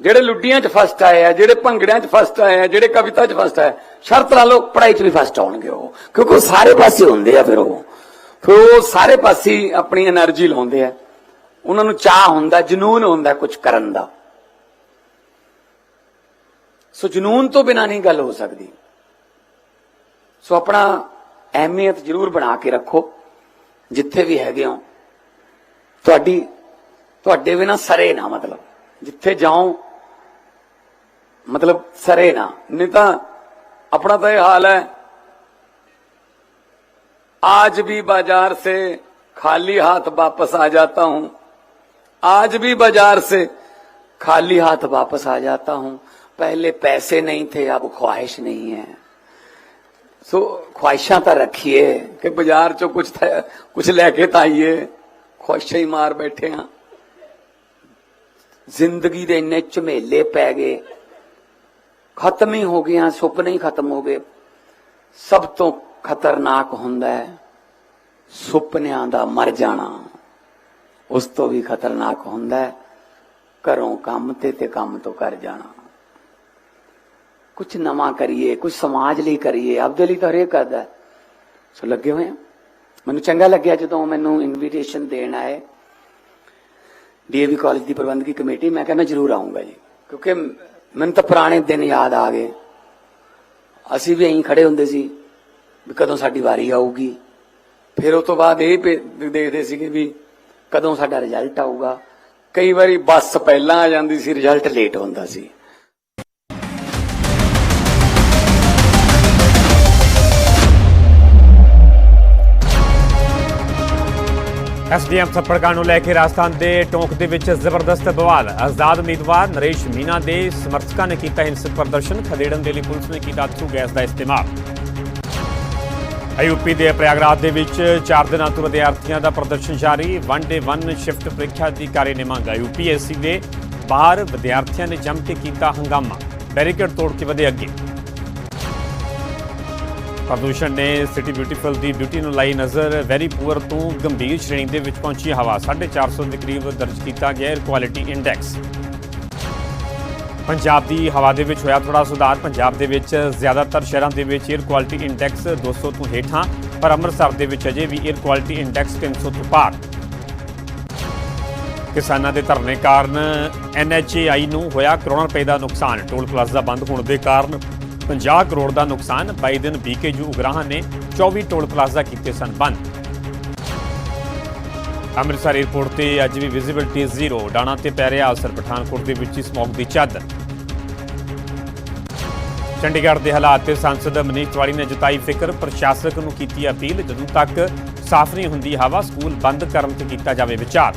ਜਿਹੜੇ ਲੁੱਡੀਆਂ 'ਚ ਫਸਟ ਆਏ ਆ ਜਿਹੜੇ ਭੰਗੜਿਆਂ 'ਚ ਫਸਟ ਆਏ ਆ ਜਿਹੜੇ ਕਵਿਤਾ 'ਚ ਫਸਟ ਆਏ ਸ਼ਰਤ ਲਾ ਲਓ ਪੜਾਈ 'ਚ ਵੀ ਫਸਟ ਆਉਣਗੇ ਉਹ। ਕਿਉਂਕਿ ਉਹ ਸਾਰੇ ਪਾਸੇ ਹੁੰਦੇ ਆ ਫਿਰ ਉਹ। ਫਿਰ ਉਹ ਸਾਰੇ ਪਾਸੇ ਆਪਣੀ એનર્ਜੀ ਲਾਉਂਦੇ ਆ। ਉਹਨਾਂ ਨੂੰ ਚਾਹ ਹੁੰਦਾ, ਜਨੂਨ ਹੁੰਦਾ ਕੁਝ ਕਰਨ ਦਾ। ਸੋ ਜਨੂਨ ਤੋਂ ਬਿਨਾ ਨਹੀਂ ਗੱਲ ਹੋ ਸਕਦੀ। ਸੋ ਆਪਣਾ ਅਹਿਮੀਅਤ ਜ਼ਰੂਰ ਬਣਾ ਕੇ ਰੱਖੋ, ਜਿੱਥੇ ਵੀ ਹੈਗੇ ਹੋ। ਤੁਹਾਡੀ, ਤੁਹਾਡੇ ਬਿਨਾ ਸਰੇ ਨਾ ਮਤਲਬ। ਜਿੱਥੇ ਜਾਓ, ਮਤਲਬ ਸਰੇ ਨਾ। ਨਹੀਂ ਤਾਂ ਆਪਣਾ ਤਾਂ ਇਹ ਹਾਲ ਹੈ आज भी बाजार से खाली हाथ वापस आ जाता हूं आज भी बाजार से खाली हाथ वापस आ जाता हूं पहले पैसे नहीं थे अब ख्वाहिश नहीं है सो ख्वाहिशां तो रखिए कि बाजार चो कुछ था कुछ लेके तो आइए ख्वाहिशां ही मार बैठे हैं ਜ਼ਿੰਦਗੀ ਦੇ ਇੰਨੇ ਝਮੇਲੇ ਪੈ ਗਏ ਖਤਮ ਹੀ ਹੋ ਗਈਆਂ ਸੁਪਨੇ ਹੀ ਖਤਮ ਹੋ ਗਏ। ਸਭ ਤੋਂ ਖਤਰਨਾਕ ਹੁੰਦਾ ਹੈ, ਸੁਪਨਿਆਂ ਦਾ ਮਰ ਜਾਣਾ। ਉਸ ਤੋਂ ਵੀ ਖਤਰਨਾਕ ਹੁੰਦਾ ਹੈ, ਘਰੋਂ ਕੰਮ ਤੇ ਤੇ ਕੰਮ ਤੋਂ ਕਰ ਜਾਣਾ। ਕੁਝ ਨਵਾਂ ਕਰੀਏ ਕੁਝ ਸਮਾਜ ਲਈ ਕਰੀਏ, ਆਪਦੇ ਲਈ ਤਾਂ ਹਰੇਕ ਕਰਦਾ ਸੋ ਲੱਗੇ ਹੋਏ ਆ? ਮੈਨੂੰ ਚੰਗਾ ਲੱਗਿਆ ਜਦੋਂ ਮੈਨੂੰ ਇਨਵੀਟੇਸ਼ਨ ਦੇਣ ਆਏ। ਡੀਏਵੀ ਕਾਲਜ ਦੀ ਪ੍ਰਬੰਧਕੀ ਕਮੇਟੀ, ਮੈਂ ਕਹਿੰਦਾ ਜ਼ਰੂਰ ਆਉਂਗਾ ਜੀ, ਕਿਉਂਕਿ ਮੈਨੂੰ ਤਾਂ ਪੁਰਾਣੇ ਦਿਨ ਯਾਦ ਆ ਗਏ। ਅਸੀਂ ਵੀ ਐਂ ਖੜੇ ਹੁੰਦੇ ਸੀ ਵੀ ਕਦੋਂ ਸਾਡੀ ਵਾਰੀ ਆਊਗੀ। ਫਿਰ ਉਸ ਤੋਂ ਬਾਅਦ ਇਹ ਦੇਖਦੇ ਸੀਗੇ ਵੀ ਕਦੋਂ ਸਾਡਾ ਰਿਜ਼ਲਟ ਆਊਗਾ। ਕਈ ਵਾਰੀ ਬੱਸ ਪਹਿਲਾਂ ਆ ਜਾਂਦੀ ਸੀ ਰਿਜ਼ਲਟ ਲੇਟ ਹੁੰਦਾ ਸੀ। ਐਸਡੀਐਮ ਥੱਪੜਕਾਂਡ ਨੂੰ ਲੈ ਕੇ ਰਾਜਸਥਾਨ ਦੇ ਟੋਂਕ ਦੇ ਵਿੱਚ ਜ਼ਬਰਦਸਤ ਬਵਾਲ। ਆਜ਼ਾਦ ਉਮੀਦਵਾਰ ਨਰੇਸ਼ ਮੀਨਾ ਦੇ ਸਮਰਥਕਾਂ ਨੇ ਕੀਤਾ ਹਿੰਸਕ ਪ੍ਰਦਰਸ਼ਨ। ਖਦੇੜਨ ਦੇ ਲਈ ਪੁਲਿਸ ਨੇ ਕੀਤਾ ਅਥਰੂ ਗੈਸ ਦਾ ਇਸਤੇਮਾਲ। ਆਯੂਪੀ ਦੇ ਪ੍ਰਯਾਗਰਾਜ ਦੇ ਵਿੱਚ 4 ਦਿਨਾਂ ਤੋਂ ਵਿਦਿਆਰਥੀਆਂ ਦਾ ਪ੍ਰਦਰਸ਼ਨ ਜਾਰੀ। ਵਨ ਡੇ ਵਨ ਸ਼ਿਫਟ ਪ੍ਰੀਖਿਆ ਅਧਿਕਾਰੀ ਨੇ ਮੰਗਾ ਯੂਪੀਐਸਸੀ ਦੇ ਬਾਹਰ ਵਿਦਿਆਰਥੀਆਂ ਨੇ ਜੰਮ ਕੇ ਕੀਤਾ ਹੰਗਾਮਾ। ਬੈਰੀਕੇਡ ਤੋੜ ਕੇ ਵਧੇ ਅੱਗੇ। ਪ੍ਰਦੂਸ਼ਣ ਨੇ ਸਿਟੀ ਬਿਊਟੀਫੁਲ ਦੀ ਬਿਊਟੀ ਨੂੰ ਲਾਈ ਨਜ਼ਰ। ਵੈਰੀ ਪੂਅਰ ਤੋਂ ਗੰਭੀਰ ਸ਼੍ਰੇਣੀ ਦੇ ਵਿੱਚ ਪਹੁੰਚੀ ਹਵਾ। 450 ਦੇ ਕਰੀਬ ਦਰਜ ਕੀਤਾ ਗਿਆ 에ਅਰ ਕੁਆਲਿਟੀ ਇੰਡੈਕਸ ਪੰਜਾਬ ਦੀ ਹਵਾ ਦੇ ਵਿੱਚ ਹੋਇਆ ਥੋੜਾ ਸੁਧਾਰ। ਪੰਜਾਬ ਦੇ ਵਿੱਚ ਜ਼ਿਆਦਾਤਰ ਸ਼ਹਿਰਾਂ ਦੇ ਵਿੱਚ 에ਅਰ ਕੁਆਲਿਟੀ ਇੰਡੈਕਸ 200 ਤੋਂ ਹੇਠਾਂ, ਪਰ ਅੰਮ੍ਰਿਤਸਰ ਦੇ ਵਿੱਚ ਅਜੇ ਵੀ 에ਅਰ ਕੁਆਲਿਟੀ ਇੰਡੈਕਸ 300 ਤੋਂ ਪਾਰ। ਕਿਸਾਨਾਂ ਦੇ ਧਰਨੇ ਕਾਰਨ ਐਨਐਚਏਆਈ ਨੂੰ ਹੋਇਆ ਕਰੋੜਾਂ ਰੁਪਏ ਦਾ ਨੁਕਸਾਨ। ਟੋਲ ਪਲਾਜ਼ਾ ਬੰਦ ਹੋਣ ਦੇ ਕਾਰਨ 50 ਕਰੋੜ ਦਾ ਨੁਕਸਾਨ 22 ਦਿਨ ਬੀਕੇਯੂ ਉਗਰਾਹਾਂ ਨੇ 24 ਟੋਲ ਪਲਾਜ਼ਾ ਕੀਤੇ ਸਨ ਬੰਦ। ਅੰਮ੍ਰਿਤਸਰ 에ਅਰਪੋਰਟ ਤੇ ਅੱਜ ਵੀ ਵਿਜ਼ਿਬਿਲਟੀ ਜ਼ੀਰੋ ਡਾਣਾ ਤੇ ਪੈ ਰਿਹਾ ਅਸਰ, ਪਠਾਨਕੋਟ ਦੇ ਵਿੱਚ ਹੀ ਸਮੌਗ ਦੀ ਚਾਦਰ ਚੰਡੀਗੜ੍ਹ ਦੇ ਹਾਲਾਤ ਤੇ ਸੰਸਦ ਮਨੀਸ਼ ਤਿਵਾੜੀ ਨੇ ਜਤਾਈ ਫਿਕਰ, ਪ੍ਰਸ਼ਾਸਕ ਨੂੰ ਕੀਤੀ ਅਪੀਲ, ਜਦੋਂ ਤੱਕ ਸਾਫ਼ ਨਹੀਂ ਹੁੰਦੀ ਹਵਾ, ਸਕੂਲ ਬੰਦ ਕਰਨ ਤੇ ਕੀਤਾ ਜਾਵੇ ਵਿਚਾਰ।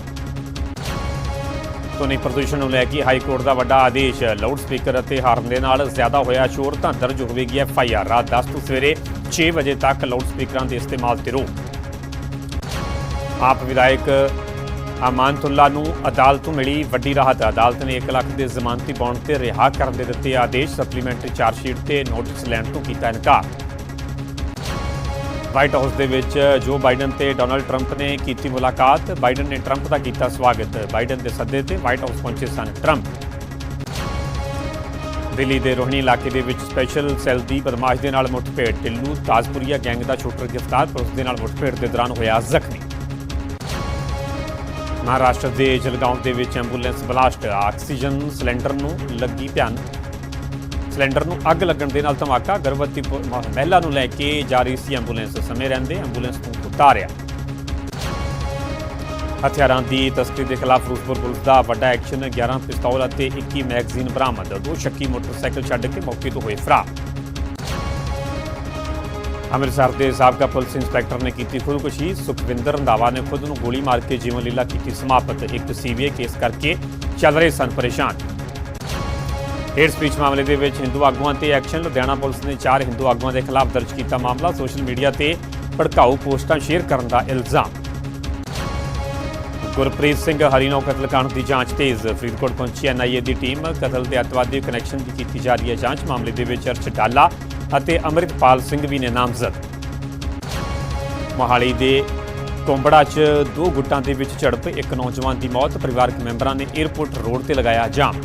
ਧੁਨੀ ਪ੍ਰਦੂਸ਼ਣ ਨੂੰ ਲੈ ਕੇ ਹਾਈ ਕੋਰਟ ਦਾ ਵੱਡਾ ਆਦੇਸ਼। ਲਾਊਡ ਸਪੀਕਰ ਅਤੇ ਹਾਰਨ ਦੇ ਨਾਲ ਜ਼ਿਆਦਾ ਹੋਇਆ ਸ਼ੋਰ ਤਾਂ ਦਰਜ ਹੋਵੇਗੀ ਐਫ ਆਈ ਆਰ। ਰਾਤ 10 ਤੋਂ ਸਵੇਰੇ 6 ਵਜੇ ਤੱਕ ਲਾਊਡ ਸਪੀਕਰਾਂ ਦੇ ਇਸਤੇਮਾਲ ਤੇ ਰੋਕ। ਆਪ ਵਿਧਾਇਕ ਅਮਾਨਤੁੱਲਾ ਨੂੰ ਅਦਾਲਤ ਤੋਂ ਮਿਲੀ ਵੱਡੀ ਰਾਹਤ। ਅਦਾਲਤ ਨੇ 1 ਲੱਖ ਦੇ ਜ਼ਮਾਨਤੀ ਬੌਂਡ ਤੇ ਰਿਹਾ ਕਰਨ ਦੇ ਦਿੱਤੇ ਆਦੇਸ਼। ਸਪਲੀਮੈਂਟਰੀ ਚਾਰਜ ਸ਼ੀਟ ਤੇ ਨੋਟਿਸ ਲੈਣ ਤੋਂ ਕੀਤਾ ਇਨਕਾਰ। ਵਾਈਟ ਹਾਊਸ ਦੇ ਵਿੱਚ ਜੋ ਬਾਈਡਨ ਤੇ ਡੋਨਲਡ ਟਰੰਪ ਨੇ ਕੀਤੀ ਮੁਲਾਕਾਤ, ਬਾਈਡਨ ਨੇ ਟਰੰਪ ਦਾ ਕੀਤਾ ਸਵਾਗਤ। ਬਾਈਡਨ ਦੇ ਸੱਦੇ ਤੇ ਵਾਈਟ ਹਾਊਸ ਪਹੁੰਚੇ ਸਨ ਟਰੰਪ। ਦਿੱਲੀ ਦੇ ਰੋਹਣੀ ਇਲਾਕੇ ਦੇ ਵਿੱਚ ਸਪੈਸ਼ਲ ਸੈੱਲ ਦੀ ਬਦਮਾਸ਼ ਦੇ ਨਾਲ ਮੁੱਠਭੇੜ। ਟਿੱਲੂ ਤਾਜਪੁਰੀਆ ਗੈਂਗ ਦਾ ਸ਼ੂਟਰ ਗ੍ਰਿਫਤਾਰ, ਪੁਲਿਸ ਦੇ ਨਾਲ ਮੁੱਠਭੇੜ ਦੇ ਦੌਰਾਨ ਹੋਇਆ ਜ਼ਖਮੀ। ਮਹਾਰਾਸ਼ਟਰ ਦੇ ਜਲਗਾਉਂ ਦੇ ਵਿੱਚ ਐਂਬੂਲੈਂਸ ਬਲਾਸਟ, ਆਕਸੀਜਨ ਸਿਲੰਡਰ ਨੂੰ ਲੱਗੀ ਭਿਆਨ ਸਿਲੰਡਰ ਨੂੰ ਅੱਗ ਲੱਗਣ ਦੇ ਨਾਲ ਧਮਾਕਾ, ਗਰਭਵਤੀ ਮਹਿਲਾ ਨੂੰ ਲੈ ਕੇ ਜਾ ਰਹੀ ਸੀ ਐਂਬੂਲੈਂਸ। ਸਮੇਂ ਰਹਿੰਦੇ ਐਂਬੂਲੈਂਸ ਨੂੰ ਉਤਾਰਿਆ। ਹਥਿਆਰਾਂ ਦੀ ਤਸਕਰੀ ਦੇ ਖਿਲਾਫ ਫਿਰੋਜ਼ਪੁਰ ਪੁਲਿਸ ਦਾ ਵੱਡਾ ਐਕਸ਼ਨ 11 ਪਿਸਤੌਲ ਅਤੇ 21 ਮੈਗਜ਼ੀਨ ਬਰਾਮਦ। ਦੋ ਸ਼ੱਕੀ ਮੋਟਰਸਾਈਕਲ ਛੱਡ ਕੇ ਮੌਕੇ ਤੋਂ ਹੋਏ ਫਰਾਰ। ਅੰਮ੍ਰਿਤਸਰ ਦੇ ਸਾਬਕਾ ਪੁਲਿਸ ਇੰਸਪੈਕਟਰ ਨੇ ਕੀਤੀ ਖੁਦਕੁਸ਼ੀ। ਸੁਖਵਿੰਦਰ ਰੰਧਾਵਾ ਨੇ ਖੁਦ ਨੂੰ ਗੋਲੀ ਮਾਰ ਕੇ ਜੀਵਨ ਲੀਲਾ ਕੀਤੀ ਸਮਾਪਤ। ਇੱਕ ਸੀਬੀਆਈ ਕੇਸ ਕਰਕੇ ਚੱਲ ਰਹੇ ਸਨ ਪਰੇਸ਼ਾਨ। ਹੇਟ ਸਪੀਚ ਮਾਮਲੇ ਦੇ ਵਿੱਚ ਹਿੰਦੂ ਆਗੂਆਂ ਤੇ ਐਕਸ਼ਨ। ਲੁਧਿਆਣਾ ਪੁਲਿਸ ਨੇ ਚਾਰ ਹਿੰਦੂ ਆਗੂਆਂ ਦੇ ਖਿਲਾਫ ਦਰਜ ਕੀਤਾ ਮਾਮਲਾ। ਸੋਸ਼ਲ ਮੀਡੀਆ ਤੇ ਭੜਕਾਊ ਪੋਸਟਾਂ ਸ਼ੇਅਰ ਕਰਨ ਦਾ ਇਲਜ਼ਾਮ। ਗੁਰਪ੍ਰੀਤ ਸਿੰਘ ਹਰੀਨੋ ਕਤਲ ਕਾਂਡ ਦੀ ਜਾਂਚ ਤੇਜ਼। ਫਰੀਦਕੋਟ ਪਹੁੰਚੀ ਐਨਆਈਏ ਦੀ ਟੀਮ। ਕਤਲ ਤੇ ਅਤਵਾਦੀ ਕਨੈਕਸ਼ਨ ਦੀ ਕੀਤੀ ਜਾ ਰਹੀ ਹੈ। ਜਾਂਚ ਮਾਮਲੇ ਦੇ ਵਿੱਚ ਅਰਚ ਡਾਲਾ ਅਤੇ ਅਮਰਿਤਪਾਲ ਸਿੰਘ ਵੀ ਨੇ ਨਾਮਜ਼ਦ। ਮਹਾਲੀ ਦੇ ਕੋਂਬੜਾ 'ਚ ਦੋ ਗੁੱਟਾਂ ਦੇ ਵਿੱਚ ਝੜਪ। ਇੱਕ ਨੌਜਵਾਨ ਦੀ ਮੌਤ। ਪਰਿਵਾਰਕ ਮੈਂਬਰਾਂ ਨੇ 에어ਪੋਰਟ ਰੋਡ ਤੇ ਲਗਾਇਆ ਜਾਮ।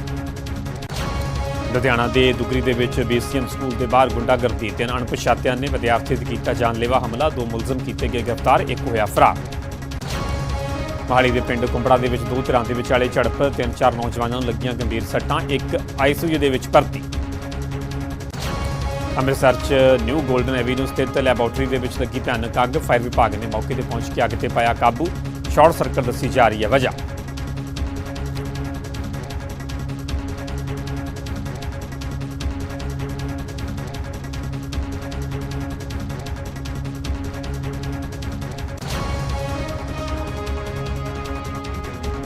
ਲੁਧਿਆਣਾ ਦੇ ਦੁਗਰੀ ਦੇ ਵਿੱਚ ਬੀਸੀਐਮ ਸਕੂਲ ਦੇ ਬਾਹਰ ਗੁੰਡਾਗਰਦੀ ਤਿੰਨ ਅਣਪਛਾਤਿਆਂ ਨੇ ਵਿਦਿਆਰਥੀ ਤੇ ਕੀਤਾ ਜਾਨਲੇਵਾ ਹਮਲਾ। ਦੋ ਮੁਲਜ਼ਮ ਕੀਤੇ ਗਏ ਗ੍ਰਿਫਤਾਰ, ਇੱਕ ਹੋਇਆ ਫਰਾਰ। ਮੋਹਾਲੀ ਦੇ ਪਿੰਡ ਕੁੰਬੜਾ ਦੇ ਵਿੱਚ ਦੋ ਧਿਰਾਂ ਦੇ ਵਿਚਾਲੇ ਝੜਪ, ਤਿੰਨ ਚਾਰ ਨੌਜਵਾਨਾਂ ਨੂੰ ਲੱਗੀਆਂ ਗੰਭੀਰ ਸੱਟਾਂ, ਇੱਕ ਆਈਸੀਯੂ ਦੇ ਵਿੱਚ ਭਰਤੀ। ਅੰਮ੍ਰਿਤਸਰ 'ਚ ਨਿਊ 골ਡਨ ਐਵੀਨਿਊ ਸਥਿਤ ਲੈਬੋਰਟਰੀ ਦੇ ਵਿੱਚ ਲੱਗੀ ਭਿਆਨਕ ਅੱਗ ਫਾਇਰ ਵਿਭਾਗ ਨੇ ਮੌਕੇ ਤੇ ਪਹੁੰਚ ਕੇ ਅੱਗ ਤੇ ਪਾਇਆ ਕਾਬੂ। ਸ਼ਾਰਟ ਸਰਕਟ ਦੱਸੀ ਜਾ ਰਹੀ ਹੈ ਵਜ੍ਹਾ।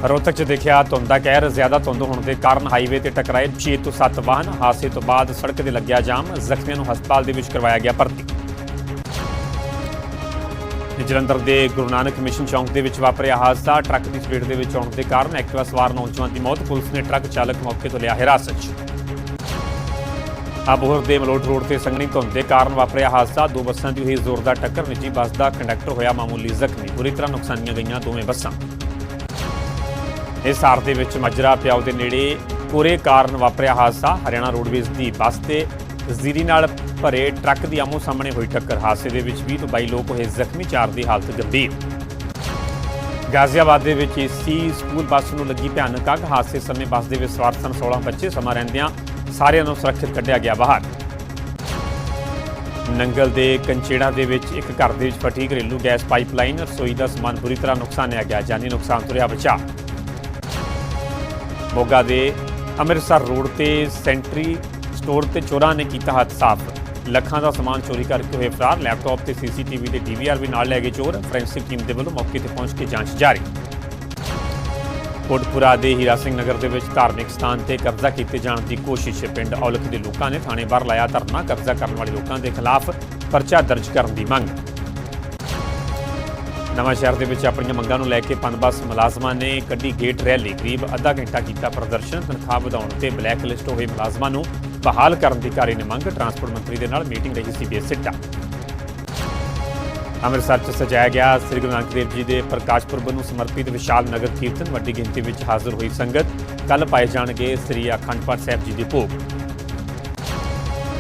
ਰੋਹਤਕ 'ਚ ਦੇਖਿਆ ਧੁੰਦ ਦਾ ਕਹਿਰ, ਜ਼ਿਆਦਾ ਧੁੰਦ ਹੋਣ ਦੇ ਕਾਰਨ ਹਾਈਵੇ ਤੇ ਟਕਰਾਏ 6 ਤੋਂ 7 ਵਾਹਨ। ਹਾਦਸੇ ਤੋਂ ਬਾਅਦ ਸੜਕ ਤੇ ਲੱਗਿਆ ਜਾਮ, ਜ਼ਖਮੀਆਂ ਨੂੰ ਹਸਪਤਾਲ ਦੇ ਵਿੱਚ ਕਰਵਾਇਆ ਗਿਆ ਭਰਤੀ। ਜਲੰਧਰ ਦੇ ਗੁਰੂ ਨਾਨਕ ਮਿਸ਼ਨ ਚੌਂਕ ਦੇ ਵਿੱਚ ਵਾਪਰਿਆ ਹਾਦਸਾ। ਟਰੱਕ ਦੀ ਸਪੀਡ ਦੇ ਵਿੱਚ ਆਉਣ ਦੇ ਕਾਰਨ ਐਕਟਿਵਾ ਸਵਾਰ ਨੌਜਵਾਨ ਦੀ ਮੌਤ। ਪੁਲਿਸ ਨੇ ਟਰੱਕ ਚਾਲਕ ਮੌਕੇ ਤੋਂ ਲਿਆ ਹਿਰਾਸਤ 'ਚ। ਅਬੋਹਰ ਦੇ ਮਲੋਟ ਰੋਡ ਤੇ ਸੰਘਣੀ ਧੁੰਦ ਦੇ ਕਾਰਨ ਵਾਪਰਿਆ ਹਾਦਸਾ। ਦੋ ਬੱਸਾਂ ਦੀ ਹੋਈ ਜ਼ੋਰਦਾਰ ਟੱਕਰ ਨਿੱਜੀ ਬੱਸ ਦਾ ਕੰਡਕਟਰ ਹੋਇਆ। ਮਾਮੂਲੀ ਜ਼ਖਮੀ। ਬੁਰੀ ਤਰ੍ਹਾਂ ਨੁਕਸਾਨੀਆਂ ਗਈਆਂ ਦੋਵੇਂ ਬੱਸਾਂ। ਇਸ ਹਾਰ ਦੇ ਵਿੱਚ ਮਜਰਾ ਪਿਆਉ ਦੇ ਨੇੜੇ ਕੋਰੇ ਕਾਰਨ ਵਾਪਰਿਆ ਹਾਦਸਾ। ਹਰਿਆਣਾ ਰੋਡਵੇਜ਼ ਦੀ ਬੱਸ ਤੇ ਜ਼ੀਰੀ ਨਾਲ ਭਰੇ ਟਰੱਕ ਦੀ ਆਮੋ ਸਾਹਮਣੇ ਹੋਈ ਟੱਕਰ। ਹਾਦਸੇ ਦੇ ਵਿੱਚ 20 ਤੋਂ 22 ਲੋਕ ਹੋਏ ਜ਼ਖਮੀ, ਚਾਰ ਦੀ ਹਾਲਤ ਗੰਭੀਰ। ਗਾਜ਼ੀਆਬਾਦ ਦੇ ਵਿੱਚ ਏਸੀ ਸਕੂਲ ਬੱਸ ਨੂੰ ਲੱਗੀ ਭਿਆਨਕ ਅੱਗ। ਹਾਦਸੇ ਸਮੇਂ ਬੱਸ ਦੇ ਵਿੱਚ ਸਵਾਰ ਸਨ 16 ਬੱਚੇ। ਸਮਾਂ ਰਹਿੰਦਿਆਂ ਸਾਰਿਆਂ ਨੂੰ ਸੁਰੱਖਿਅਤ ਕੱਢਿਆ ਗਿਆ ਬਾਹਰ। ਨੰਗਲ ਦੇ ਕੰਚੇੜਾ ਦੇ ਵਿੱਚ ਇੱਕ ਘਰ ਦੇ ਵਿੱਚ ਫਟੀ ਘਰੇਲੂ ਗੈਸ ਪਾਈਪਲਾਈਨ। ਰਸੋਈ ਦਾ ਸਮਾਨ ਬੁਰੀ ਤਰ੍ਹਾਂ ਨੁਕਸਾਨਿਆ ਗਿਆ। ਜਾਨੀ ਨੁਕਸਾਨ ਤੋਂ ਰਿਹਾ ਬਚਾ। ਮੋਗਾ ਦੇ ਅੰਮ੍ਰਿਤਸਰ ਰੋਡ ਤੇ ਸੈਂਟਰੀ ਸਟੋਰ ਤੇ ਚੋਰਾਂ ਨੇ ਕੀਤਾ ਹੱਥ ਸਾਫ਼। ਲੱਖਾਂ ਦਾ ਸਮਾਨ ਚੋਰੀ ਕਰਕੇ ਹੋਏ ਫਰਾਰ, ਲੈਪਟਾਪ ਤੇ ਸੀਸੀਟੀਵੀ ਦੇ ਡੀਵੀਆਰ ਵੀ ਨਾਲ ਲੈ ਗਏ ਚੋਰ। ਫੋਰੈਂਸਿਕ ਟੀਮ ਦੇ ਵੱਲੋਂ ਮੌਕੇ ਤੇ ਪਹੁੰਚ ਕੇ ਜਾਂਚ ਜਾਰੀ। ਕੋਟਪੁਰਾ ਦੇ ਹੀਰਾ ਸਿੰਘ ਨਗਰ ਦੇ ਵਿੱਚ ਧਾਰਮਿਕ ਸਥਾਨ ਤੇ ਕਬਜ਼ਾ ਕੀਤੇ ਜਾਣ ਦੀ ਕੋਸ਼ਿਸ਼ ਪਿੰਡ ਔਲਖ ਦੇ ਲੋਕਾਂ ਨੇ ਥਾਣੇ ਬਾਹਰ ਲਾਇਆ ਧਰਨਾ। ਕਬਜ਼ਾ ਕਰਨ ਵਾਲੇ ਲੋਕਾਂ ਦੇ ਖਿਲਾਫ ਪਰਚਾ ਦਰਜ ਕਰਨ ਦੀ ਮੰਗ। ਨਵਾਂ ਸ਼ਹਿਰ ਦੇ ਵਿੱਚ ਆਪਣੀਆਂ ਮੰਗਾਂ ਨੂੰ ਲੈ ਕੇ ਪਨਬਸ ਮੁਲਾਜ਼ਮਾਂ ਨੇ ਕੱਢੀ ਗੇਟ ਰੈਲੀ। ਕਰੀਬ ਅੱਧਾ ਘੰਟਾ ਕੀਤਾ ਪ੍ਰਦਰਸ਼ਨ। ਤਨਖਾਹ ਵਧਾਉਣ ਤੇ ਬਲੈਕ ਲਿਸਟ ਹੋਏ ਮੁਲਾਜ਼ਮਾਂ ਨੂੰ ਬਹਾਲ ਕਰਨ ਦੀ ਕਾਰੀ ਨੇ ਮੰਗ। ਟਰਾਂਸਪੋਰਟ ਮੰਤਰੀ ਦੇ ਨਾਲ ਮੀਟਿੰਗ ਰਹੀ ਸੀ ਬੇਸਿੱਟਾ। ਅੰਮ੍ਰਿਤਸਰ 'ਚ ਸਜਾਇਆ ਗਿਆ ਸ੍ਰੀ ਗੁਰੂ ਨਾਨਕ ਦੇਵ ਜੀ ਦੇ ਪ੍ਰਕਾਸ਼ ਪੁਰਬ ਨੂੰ ਸਮਰਪਿਤ ਵਿਸ਼ਾਲ ਨਗਰ ਕੀਰਤਨ। ਵੱਡੀ ਗਿਣਤੀ ਵਿੱਚ ਹਾਜ਼ਰ ਹੋਈ ਸੰਗਤ। ਕੱਲ ਪਾਏ ਜਾਣਗੇ ਸ੍ਰੀ ਅਖੰਡ ਪਾਠ ਸਾਹਿਬ ਜੀ ਦੇ ਭੋਗ।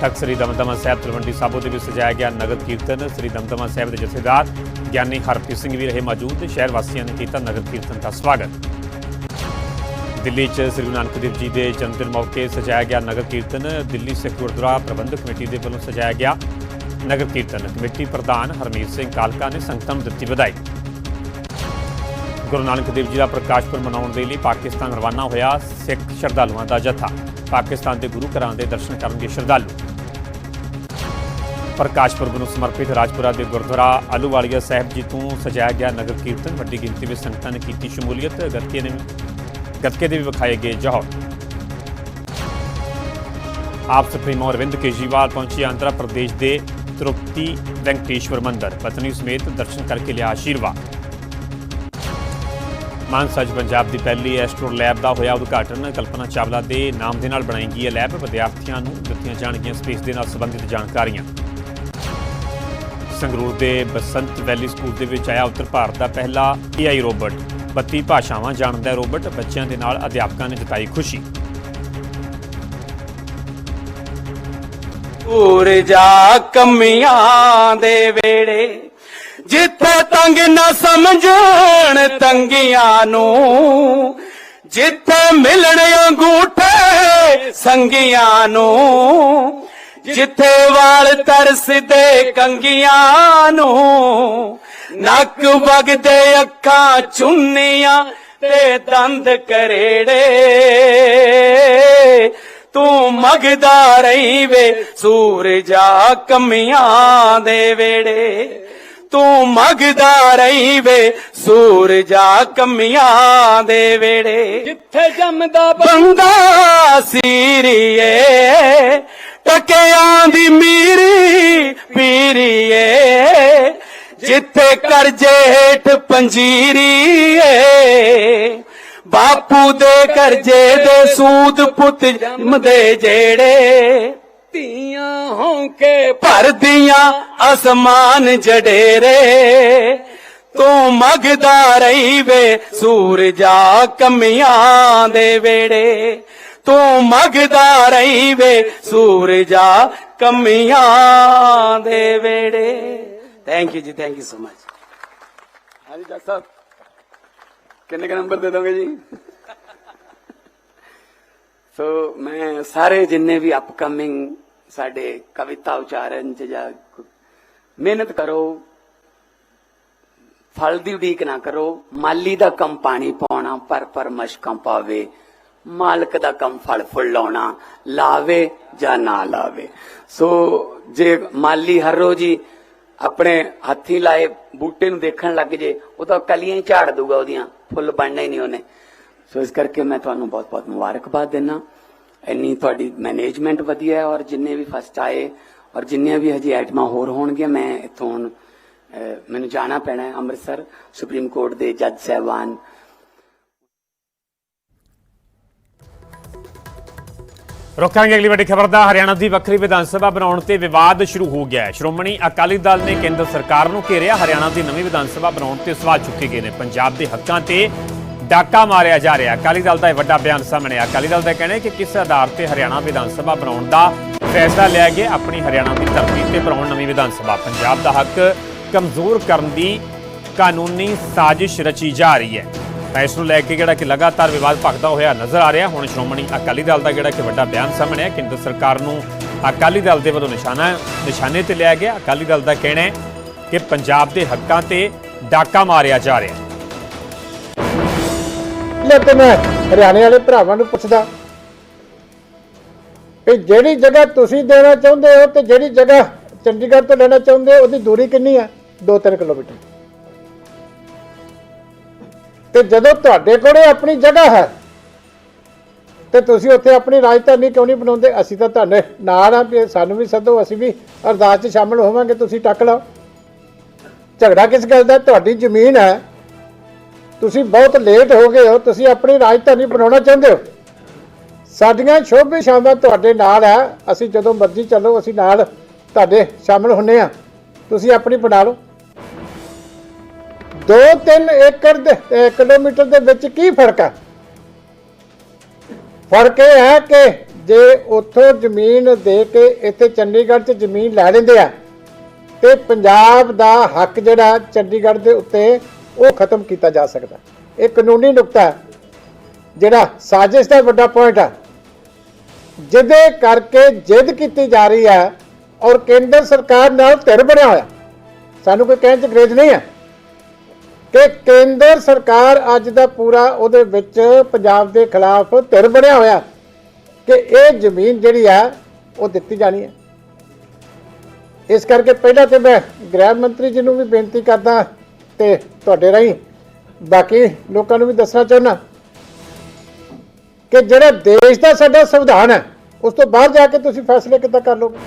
ਤਖਤ ਸ੍ਰੀ ਦਮਦਮਾ ਸਾਹਿਬ ਤਲਵੰਡੀ ਸਾਬੋ ਦੇ ਵਿੱਚ ਸਜਾਇਆ ਗਿਆ ਨਗਰ ਕੀਰਤਨ। ਸ੍ਰੀ ਦਮਦਮਾ ਸਾਹਿਬ ਦੇ ਜਥੇਦਾਰ ਗਿਆਨੀ ਹਰਪ੍ਰੀਤ ਸਿੰਘ ਵੀ ਰਹੇ ਮੌਜੂਦ ਤੇ ਸ਼ਹਿਰ ਵਾਸੀਆਂ ਨੇ ਕੀਤਾ ਨਗਰ ਕੀਰਤਨ ਦਾ ਸਵਾਗਤ। ਦਿੱਲੀ 'ਚ ਸ੍ਰੀ ਗੁਰੂ ਨਾਨਕ ਦੇਵ ਜੀ ਦੇ ਜਨਮ ਦਿਨ ਮੌਕੇ ਸਜਾਇਆ ਗਿਆ ਨਗਰ ਕੀਰਤਨ, ਦਿੱਲੀ ਸਿੱਖ ਗੁਰਦੁਆਰਾ ਪ੍ਰਬੰਧਕ ਕਮੇਟੀ ਦੇ ਵੱਲੋਂ ਸਜਾਇਆ ਗਿਆ ਨਗਰ ਕੀਰਤਨ। ਕਮੇਟੀ ਪ੍ਰਧਾਨ ਹਰਮੀਤ ਸਿੰਘ ਕਾਲਕਾ ਨੇ ਸੰਗਤਾਂ ਨੂੰ ਦਿੱਤੀ ਵਧਾਈ। ਗੁਰੂ ਨਾਨਕ ਦੇਵ ਜੀ ਦਾ ਪ੍ਰਕਾਸ਼ ਪੁਰਬ ਮਨਾਉਣ ਦੇ ਲਈ ਪਾਕਿਸਤਾਨ ਰਵਾਨਾ ਹੋਇਆ ਸਿੱਖ ਸ਼ਰਧਾਲੂਆਂ ਦਾ ਜਥਾ। ਪਾਕਿਸਤਾਨ ਦੇ ਗੁਰੂ ਘਰਾਂ ਦੇ ਦਰਸ਼ਨ ਕਰਨਗੇ ਸ਼ਰਧਾਲੂ। ਪ੍ਰਕਾਸ਼ ਪੁਰਬ ਨੂੰ ਸਮਰਪਿਤ ਰਾਜਪੁਰਾ ਦੇ ਗੁਰਦੁਆਰਾ ਆਲੂਵਾਲੀਆ ਸਾਹਿਬ ਜੀ ਤੋਂ ਸਜਾਇਆ ਗਿਆ ਨਗਰ ਕੀਰਤਨ, ਵੱਡੀ ਗਿਣਤੀ ਵਿੱਚ ਸੰਗਤਾਂ ਨੇ ਕੀਤੀ ਸ਼ਮੂਲੀਅਤ, ਗੱਤਕੇ ਨੇ ਗੱਤਕੇ ਦੇ ਵੀ ਵਿਖਾਏ ਗਏ ਜੌਹਰ ਆਪ ਸੁਪਰੀਮੋ ਅਰਵਿੰਦ ਕੇਜਰੀਵਾਲ ਪਹੁੰਚੇ ਆਂਧਰਾ ਪ੍ਰਦੇਸ਼ ਦੇ ਤਿਰੂਪਤੀ ਵੈਂਕਟੇਸ਼ਵਰ ਮੰਦਿਰ। ਪਤਨੀ ਸਮੇਤ ਦਰਸ਼ਨ ਕਰਕੇ ਲਿਆ ਆਸ਼ੀਰਵਾਦ। ਮਾਨਸਾ 'ਚ ਪੰਜਾਬ ਦੀ ਪਹਿਲੀ ਐਸਟਰੋ ਲੈਬ ਦਾ ਹੋਇਆ ਉਦਘਾਟਨ। ਕਲਪਨਾ ਚਾਵਲਾ ਦੇ ਨਾਮ ਦੇ ਨਾਲ ਬਣਾਈ ਗਈ ਹੈ ਲੈਬ ਵਿਦਿਆਰਥੀਆਂ ਨੂੰ ਦਿੱਤੀਆਂ ਜਾਣਗੀਆਂ ਸਪੇਸ ਦੇ ਨਾਲ ਸੰਬੰਧਿਤ ਜਾਣਕਾਰੀਆਂ। ਸੰਗਰੂਰ ਦੇ ਬਸੰਤ ਵੈਲੀ ਸਕੂਲ ਦੇ ਵਿੱਚ ਆਇਆ ਉੱਤਰ ਭਾਰਤ ਦਾ ਪਹਿਲਾ AI ਰੋਬੋਟ। 32 ਭਾਸ਼ਾਵਾਂ ਜਾਣਦਾ ਹੈ ਰੋਬੋਟ, ਬੱਚਿਆਂ ਦੇ ਨਾਲ ਅਧਿਆਪਕਾਂ ਨੇ ਜਤਾਈ ਖੁਸ਼ੀ। ਜਾ ਕਮੀਆਂ ਦੇ ਵੇੜੇ, ਜਿੱਥੇ ਤੰਗ ਨਾ ਸਮਝਣ ਤੰਗੀਆਂ ਨੂੰ, ਜਿੱਥੇ ਮਿਲਣ ਅੰਗੂਠੇ ਸੰਗੀਆਂ ਨੂੰ ਜਿੱਥੇ ਵਾਲ ਤਰਸਦੇ ਕੰਗੀਆਂ ਨੂੰ ਨੱਕ ਵਗਦੇ ਅੱਖਾਂ ਚੁੰਨੀਆਂ ਤੇ ਦੰਦ ਕਰੇੜੇ। ਤੂੰ ਮਗਦਾ ਰਹੀ ਵੇ ਸੂਰਜਾ ਕਮੀਆਂ ਦੇ ਵੇੜੇ। ਤੂੰ ਮਗਦਾ ਰਹੀ ਵੇ ਸੂਰਜਾ ਕਮੀਆਂ ਦੇ ਵੇੜੇ। ਜਿੱਥੇ ਜੰਮਦਾ ਬੰਦਾ ਸੀਰੀਏ ਟਕਿਆਂ ਦੀ ਮੀਰੀ ਪੀਰੀਏ, ਜਿੱਥੇ ਕਰਜੇ ਹੇਠ ਪੰਜੀਰੀ ਏ। ਬਾਪੂ ਦੇ ਕਰਜੇ ਦੇ ਸੂਦ ਪੁੱਤ ਜੰਮਦੇ ਜਿਹੜੇ, ਧੀਆਂ ਹੋਂਕੇ ਭਰਦੀਆਂ ਅਸਮਾਨ ਜਡੇਰੇ। ਤੂੰ ਮਗਦਾ ਰਹੀ ਵੇ ਸੂਰਜਾ ਕਮੀਆਂ ਦੇ ਵੇੜੇ ਤੂੰ ਮਗਦਾ ਰਹੀ ਵੇ ਸੂਰਜਾ ਕਮੀਆਂ ਦੇ ਵੇੜੇ। Thank you ji thank you so much ਹਾਂਜੀ ਡਾਕਟਰ ਸਾਹਿਬ, ਕਿੰਨੇ ਕ ਨੰਬਰ ਦੇ ਦੋਗੇ ਜੀ? ਸੋ ਮੈਂ ਸਾਰੇ ਜਿੰਨੇ ਵੀ ਅਪਕਮਿੰਗ ਸਾਡੇ ਕਵਿਤਾ ਉਚਾਰਨ ਚ ਜਾਂ ਮਿਹਨਤ ਕਰੋ, ਫਲ ਦੀ ਉਡੀਕ ਨਾ ਕਰੋ, ਮਾਲੀ ਦਾ ਕੰਮ ਪਾਣੀ ਪਾਉਣਾ ਪਰ ਪਰ ਮਸ਼ਕਾਂ ਪਾਵੇ। ਮਾਲਕ ਦਾ ਕੰਮ ਫਲ ਫੁੱਲ ਲਾਉਣਾ, ਲਾਵੇ ਜਾਂ ਨਾ ਲਾਵੇ। ਸੋ ਜੇ ਮਾਲੀ ਹਰ ਰੋਜ਼ ਹੀ ਆਪਣੇ ਹੱਥੀ ਲਾਏ ਬੂਟੇ ਨੂੰ ਦੇਖਣ ਲੱਗ ਜੇ, ਉਹ ਤਾਂ ਕਲੀਆਂ ਹੀ ਝਾੜ ਦੂਗਾ ਉਹਦੀਆਂ, ਫੁੱਲ ਬਣਨਾ ਹੀ ਨਹੀਂ ਉਹਨੇ। ਸੋ ਇਸ ਕਰਕੇ ਮੈਂ ਤੁਹਾਨੂੰ ਬਹੁਤ ਬਹੁਤ ਮੁਬਾਰਕਬਾਦ ਦਿੰਦਾ ਇੰਨੀ ਤੁਹਾਡੀ ਮੈਨੇਜਮੈਂਟ ਵਧੀਆ ਹੈ ਔਰ ਜਿੰਨੇ ਵੀ ਫਸਟ ਆਏ ਔਰ ਜਿੰਨੀਆਂ ਵੀ ਹਜੇ ਆਈਟਮਾਂ ਹੋਰ ਹੋਣਗੀਆਂ, ਮੈਂ ਇੱਥੋਂ ਮੈਨੂੰ ਜਾਣਾ ਪੈਣਾ ਹੈ ਅੰਮ੍ਰਿਤਸਰ, ਸੁਪਰੀਮ ਕੋਰਟ ਦੇ ਜੱਜ ਸਾਹਿਬਾਨ ਰੋਕਾਂਗੇ ਅਗਲੀ ਵੱਡੀ ਖਬਰ ਦਾ। ਹਰਿਆਣਾ ਦੀ ਵੱਖਰੀ ਵਿਧਾਨ ਸਭਾ ਬਣਾਉਣ ਤੇ ਵਿਵਾਦ ਸ਼ੁਰੂ ਹੋ ਗਿਆ ਹੈ। ਸ਼੍ਰੋਮਣੀ ਅਕਾਲੀ ਦਲ ਨੇ ਕੇਂਦਰ ਸਰਕਾਰ ਨੂੰ ਘੇਰਿਆ। ਹਰਿਆਣਾ ਦੀ ਨਵੀਂ ਵਿਧਾਨ ਸਭਾ ਬਣਾਉਣ ਤੇ ਸਵਾਲ ਚੁੱਕੇ ਗਏ ਨੇ। ਪੰਜਾਬ ਦੇ ਹੱਕਾਂ ਤੇ ਡਾਕਾ ਮਾਰਿਆ ਜਾ ਰਿਹਾ ਅਕਾਲੀ ਦਲ ਦਾ ਇਹ ਵੱਡਾ ਬਿਆਨ ਸਾਹਮਣੇ ਆ ਅਕਾਲੀ ਦਲ ਦਾ ਕਹਿਣਾ ਹੈ ਕਿ ਕਿਸ ਆਧਾਰ ਤੇ ਹਰਿਆਣਾ ਵਿਧਾਨ ਸਭਾ ਬਣਾਉਣ ਦਾ ਫੈਸਲਾ ਲਿਆ ਗਿਆ, ਆਪਣੀ ਹਰਿਆਣਾ ਦੀ ਧਰਤੀ ਤੇ ਬਣਾਉਣ ਨਵੀਂ ਵਿਧਾਨ ਸਭਾ। ਪੰਜਾਬ ਦਾ ਹੱਕ ਕਮਜ਼ੋਰ ਕਰਨ ਦੀ ਕਾਨੂੰਨੀ ਸਾਜ਼ਿਸ਼ ਰਚੀ ਜਾ ਰਹੀ ਹੈ। ਤਾਂ ਇਸ ਨੂੰ ਲੈ ਕੇ ਜਿਹੜਾ ਕਿ ਲਗਾਤਾਰ ਵਿਵਾਦ ਭਖਦਾ ਹੋਇਆ ਨਜ਼ਰ ਆ ਰਿਹਾ। ਹੁਣ ਸ਼੍ਰੋਮਣੀ ਅਕਾਲੀ ਦਲ ਦਾ ਜਿਹੜਾ ਕਿ ਵੱਡਾ ਬਿਆਨ ਸਾਹਮਣੇ ਹੈ ਕੇਂਦਰ ਸਰਕਾਰ ਨੂੰ ਅਕਾਲੀ ਦਲ ਦੇ ਵੱਲੋਂ ਨਿਸ਼ਾਨਾ, ਨਿਸ਼ਾਨੇ ਤੇ ਲਿਆ ਗਿਆ। ਅਕਾਲੀ ਦਲ ਦਾ ਕਹਿਣਾ ਹੈ ਕਿ ਪੰਜਾਬ ਦੇ ਹੱਕਾਂ ਤੇ ਡਾਕਾ ਮਾਰਿਆ ਜਾ ਰਿਹਾ। ਲੈ ਤੇ ਮੈਂ ਹਰਿਆਣੇ ਵਾਲੇ ਭਰਾਵਾਂ ਨੂੰ ਪੁੱਛਦਾ ਕਿ ਜਿਹੜੀ ਜਗ੍ਹਾ ਤੁਸੀਂ ਦੇਣਾ ਚਾਹੁੰਦੇ ਹੋ ਤੇ ਜਿਹੜੀ ਜਗ੍ਹਾ ਚੰਡੀਗੜ੍ਹ ਤੋਂ ਲੈਣਾ ਚਾਹੁੰਦੇ ਹੋ, ਉਹਦੀ ਦੂਰੀ ਕਿੰਨੀ ਹੈ? 2-3 ਕਿਲੋਮੀਟਰ। ਤੇ ਜਦੋਂ ਤੁਹਾਡੇ ਕੋਲੇ ਆਪਣੀ ਜਗ੍ਹਾ ਹੈ, ਤੇ ਤੁਸੀਂ ਉੱਥੇ ਆਪਣੀ ਰਾਜਧਾਨੀ ਕਿਉਂ ਨਹੀਂ ਬਣਾਉਂਦੇ? ਅਸੀਂ ਤਾਂ ਤੁਹਾਡੇ ਨਾਲ ਆ ਵੀ ਸਾਨੂੰ ਵੀ ਸੱਦੋ, ਅਸੀਂ ਵੀ ਅਰਦਾਸ 'ਚ ਸ਼ਾਮਲ ਹੋਵਾਂਗੇ, ਤੁਸੀਂ ਟੱਕ ਲਓ। ਝਗੜਾ ਕਿਸ ਗੱਲ ਦਾ? ਤੁਹਾਡੀ ਜ਼ਮੀਨ ਹੈ। ਤੁਸੀਂ ਬਹੁਤ ਲੇਟ ਹੋ ਗਏ ਹੋ, ਤੁਸੀਂ ਆਪਣੀ ਰਾਜਧਾਨੀ ਬਣਾਉਣਾ ਚਾਹੁੰਦੇ ਹੋ। ਸਾਡੀਆਂ ਸ਼ੋਭੇ ਸ਼ਾਮਾਂ ਤੁਹਾਡੇ ਨਾਲ ਹੈ। ਅਸੀਂ ਜਦੋਂ ਮਰਜ਼ੀ ਚੱਲੋ, ਅਸੀਂ ਨਾਲ ਤੁਹਾਡੇ ਸ਼ਾਮਲ ਹੁੰਨੇ ਆ ਤੁਸੀਂ ਆਪਣੀ ਬਣਾ ਲਓ। 2-3 ਏਕੜ ਦੇ ਅਹ ਕਿਲੋਮੀਟਰ ਦੇ ਵਿੱਚ ਕੀ ਫ਼ਰਕ ਹੈ ਫ਼ਰਕ ਇਹ ਹੈ ਕਿ ਜੇ ਉੱਥੋਂ ਜ਼ਮੀਨ ਦੇ ਕੇ ਇੱਥੇ ਚੰਡੀਗੜ੍ਹ 'ਚ ਜ਼ਮੀਨ ਲੈ ਲੈਂਦੇ ਆ, ਤੇ ਪੰਜਾਬ ਦਾ ਹੱਕ ਜਿਹੜਾ ਚੰਡੀਗੜ੍ਹ ਦੇ ਉੱਤੇ ਉਹ ਖਤਮ ਕੀਤਾ ਜਾ ਸਕਦਾ। ਇਹ ਕਾਨੂੰਨੀ ਨੁਕਤਾ ਹੈ, ਜਿਹੜਾ ਸਾਜ਼ਿਸ਼ ਦਾ ਵੱਡਾ ਪੁਆਇੰਟ ਹੈ ਜਿਹਦੇ ਕਰਕੇ ਜਿੱਦ ਕੀਤੀ ਜਾ ਰਹੀ ਹੈ ਔਰ ਕੇਂਦਰ ਸਰਕਾਰ ਨਾਲ ਧਿਰ ਬਣਿਆ ਹੋਇਆ। ਸਾਨੂੰ ਕੋਈ ਕਹਿਣ ਚ ਗਰੇਜ ਨਹੀਂ ਹੈ। ਕਿ ਕੇਂਦਰ ਸਰਕਾਰ ਅੱਜ ਦਾ ਪੂਰਾ ਉਹਦੇ ਵਿੱਚ ਪੰਜਾਬ ਦੇ ਖਿਲਾਫ ਧਿਰ ਬਣਿਆ ਹੋਇਆ ਕਿ ਇਹ ਜ਼ਮੀਨ ਜਿਹੜੀ ਹੈ ਉਹ ਦਿੱਤੀ ਜਾਣੀ ਹੈ। ਇਸ ਕਰਕੇ ਪਹਿਲਾਂ ਤੇ ਮੈਂ ਗ੍ਰਹਿ ਮੰਤਰੀ ਜੀ ਨੂੰ ਵੀ ਬੇਨਤੀ ਕਰਦਾ ਤੇ ਤੁਹਾਡੇ ਰਾਹੀਂ ਬਾਕੀ ਲੋਕਾਂ ਨੂੰ ਵੀ ਦੱਸਣਾ ਚਾਹੁੰਦਾ ਕਿ ਜਿਹੜਾ ਦੇਸ਼ ਦਾ ਸਾਡਾ ਸੰਵਿਧਾਨ ਹੈ, ਉਸ ਤੋਂ ਬਾਹਰ ਜਾ ਕੇ ਤੁਸੀਂ ਫੈਸਲੇ ਕਿੱਦਾਂ ਕਰ ਲਓਗੇ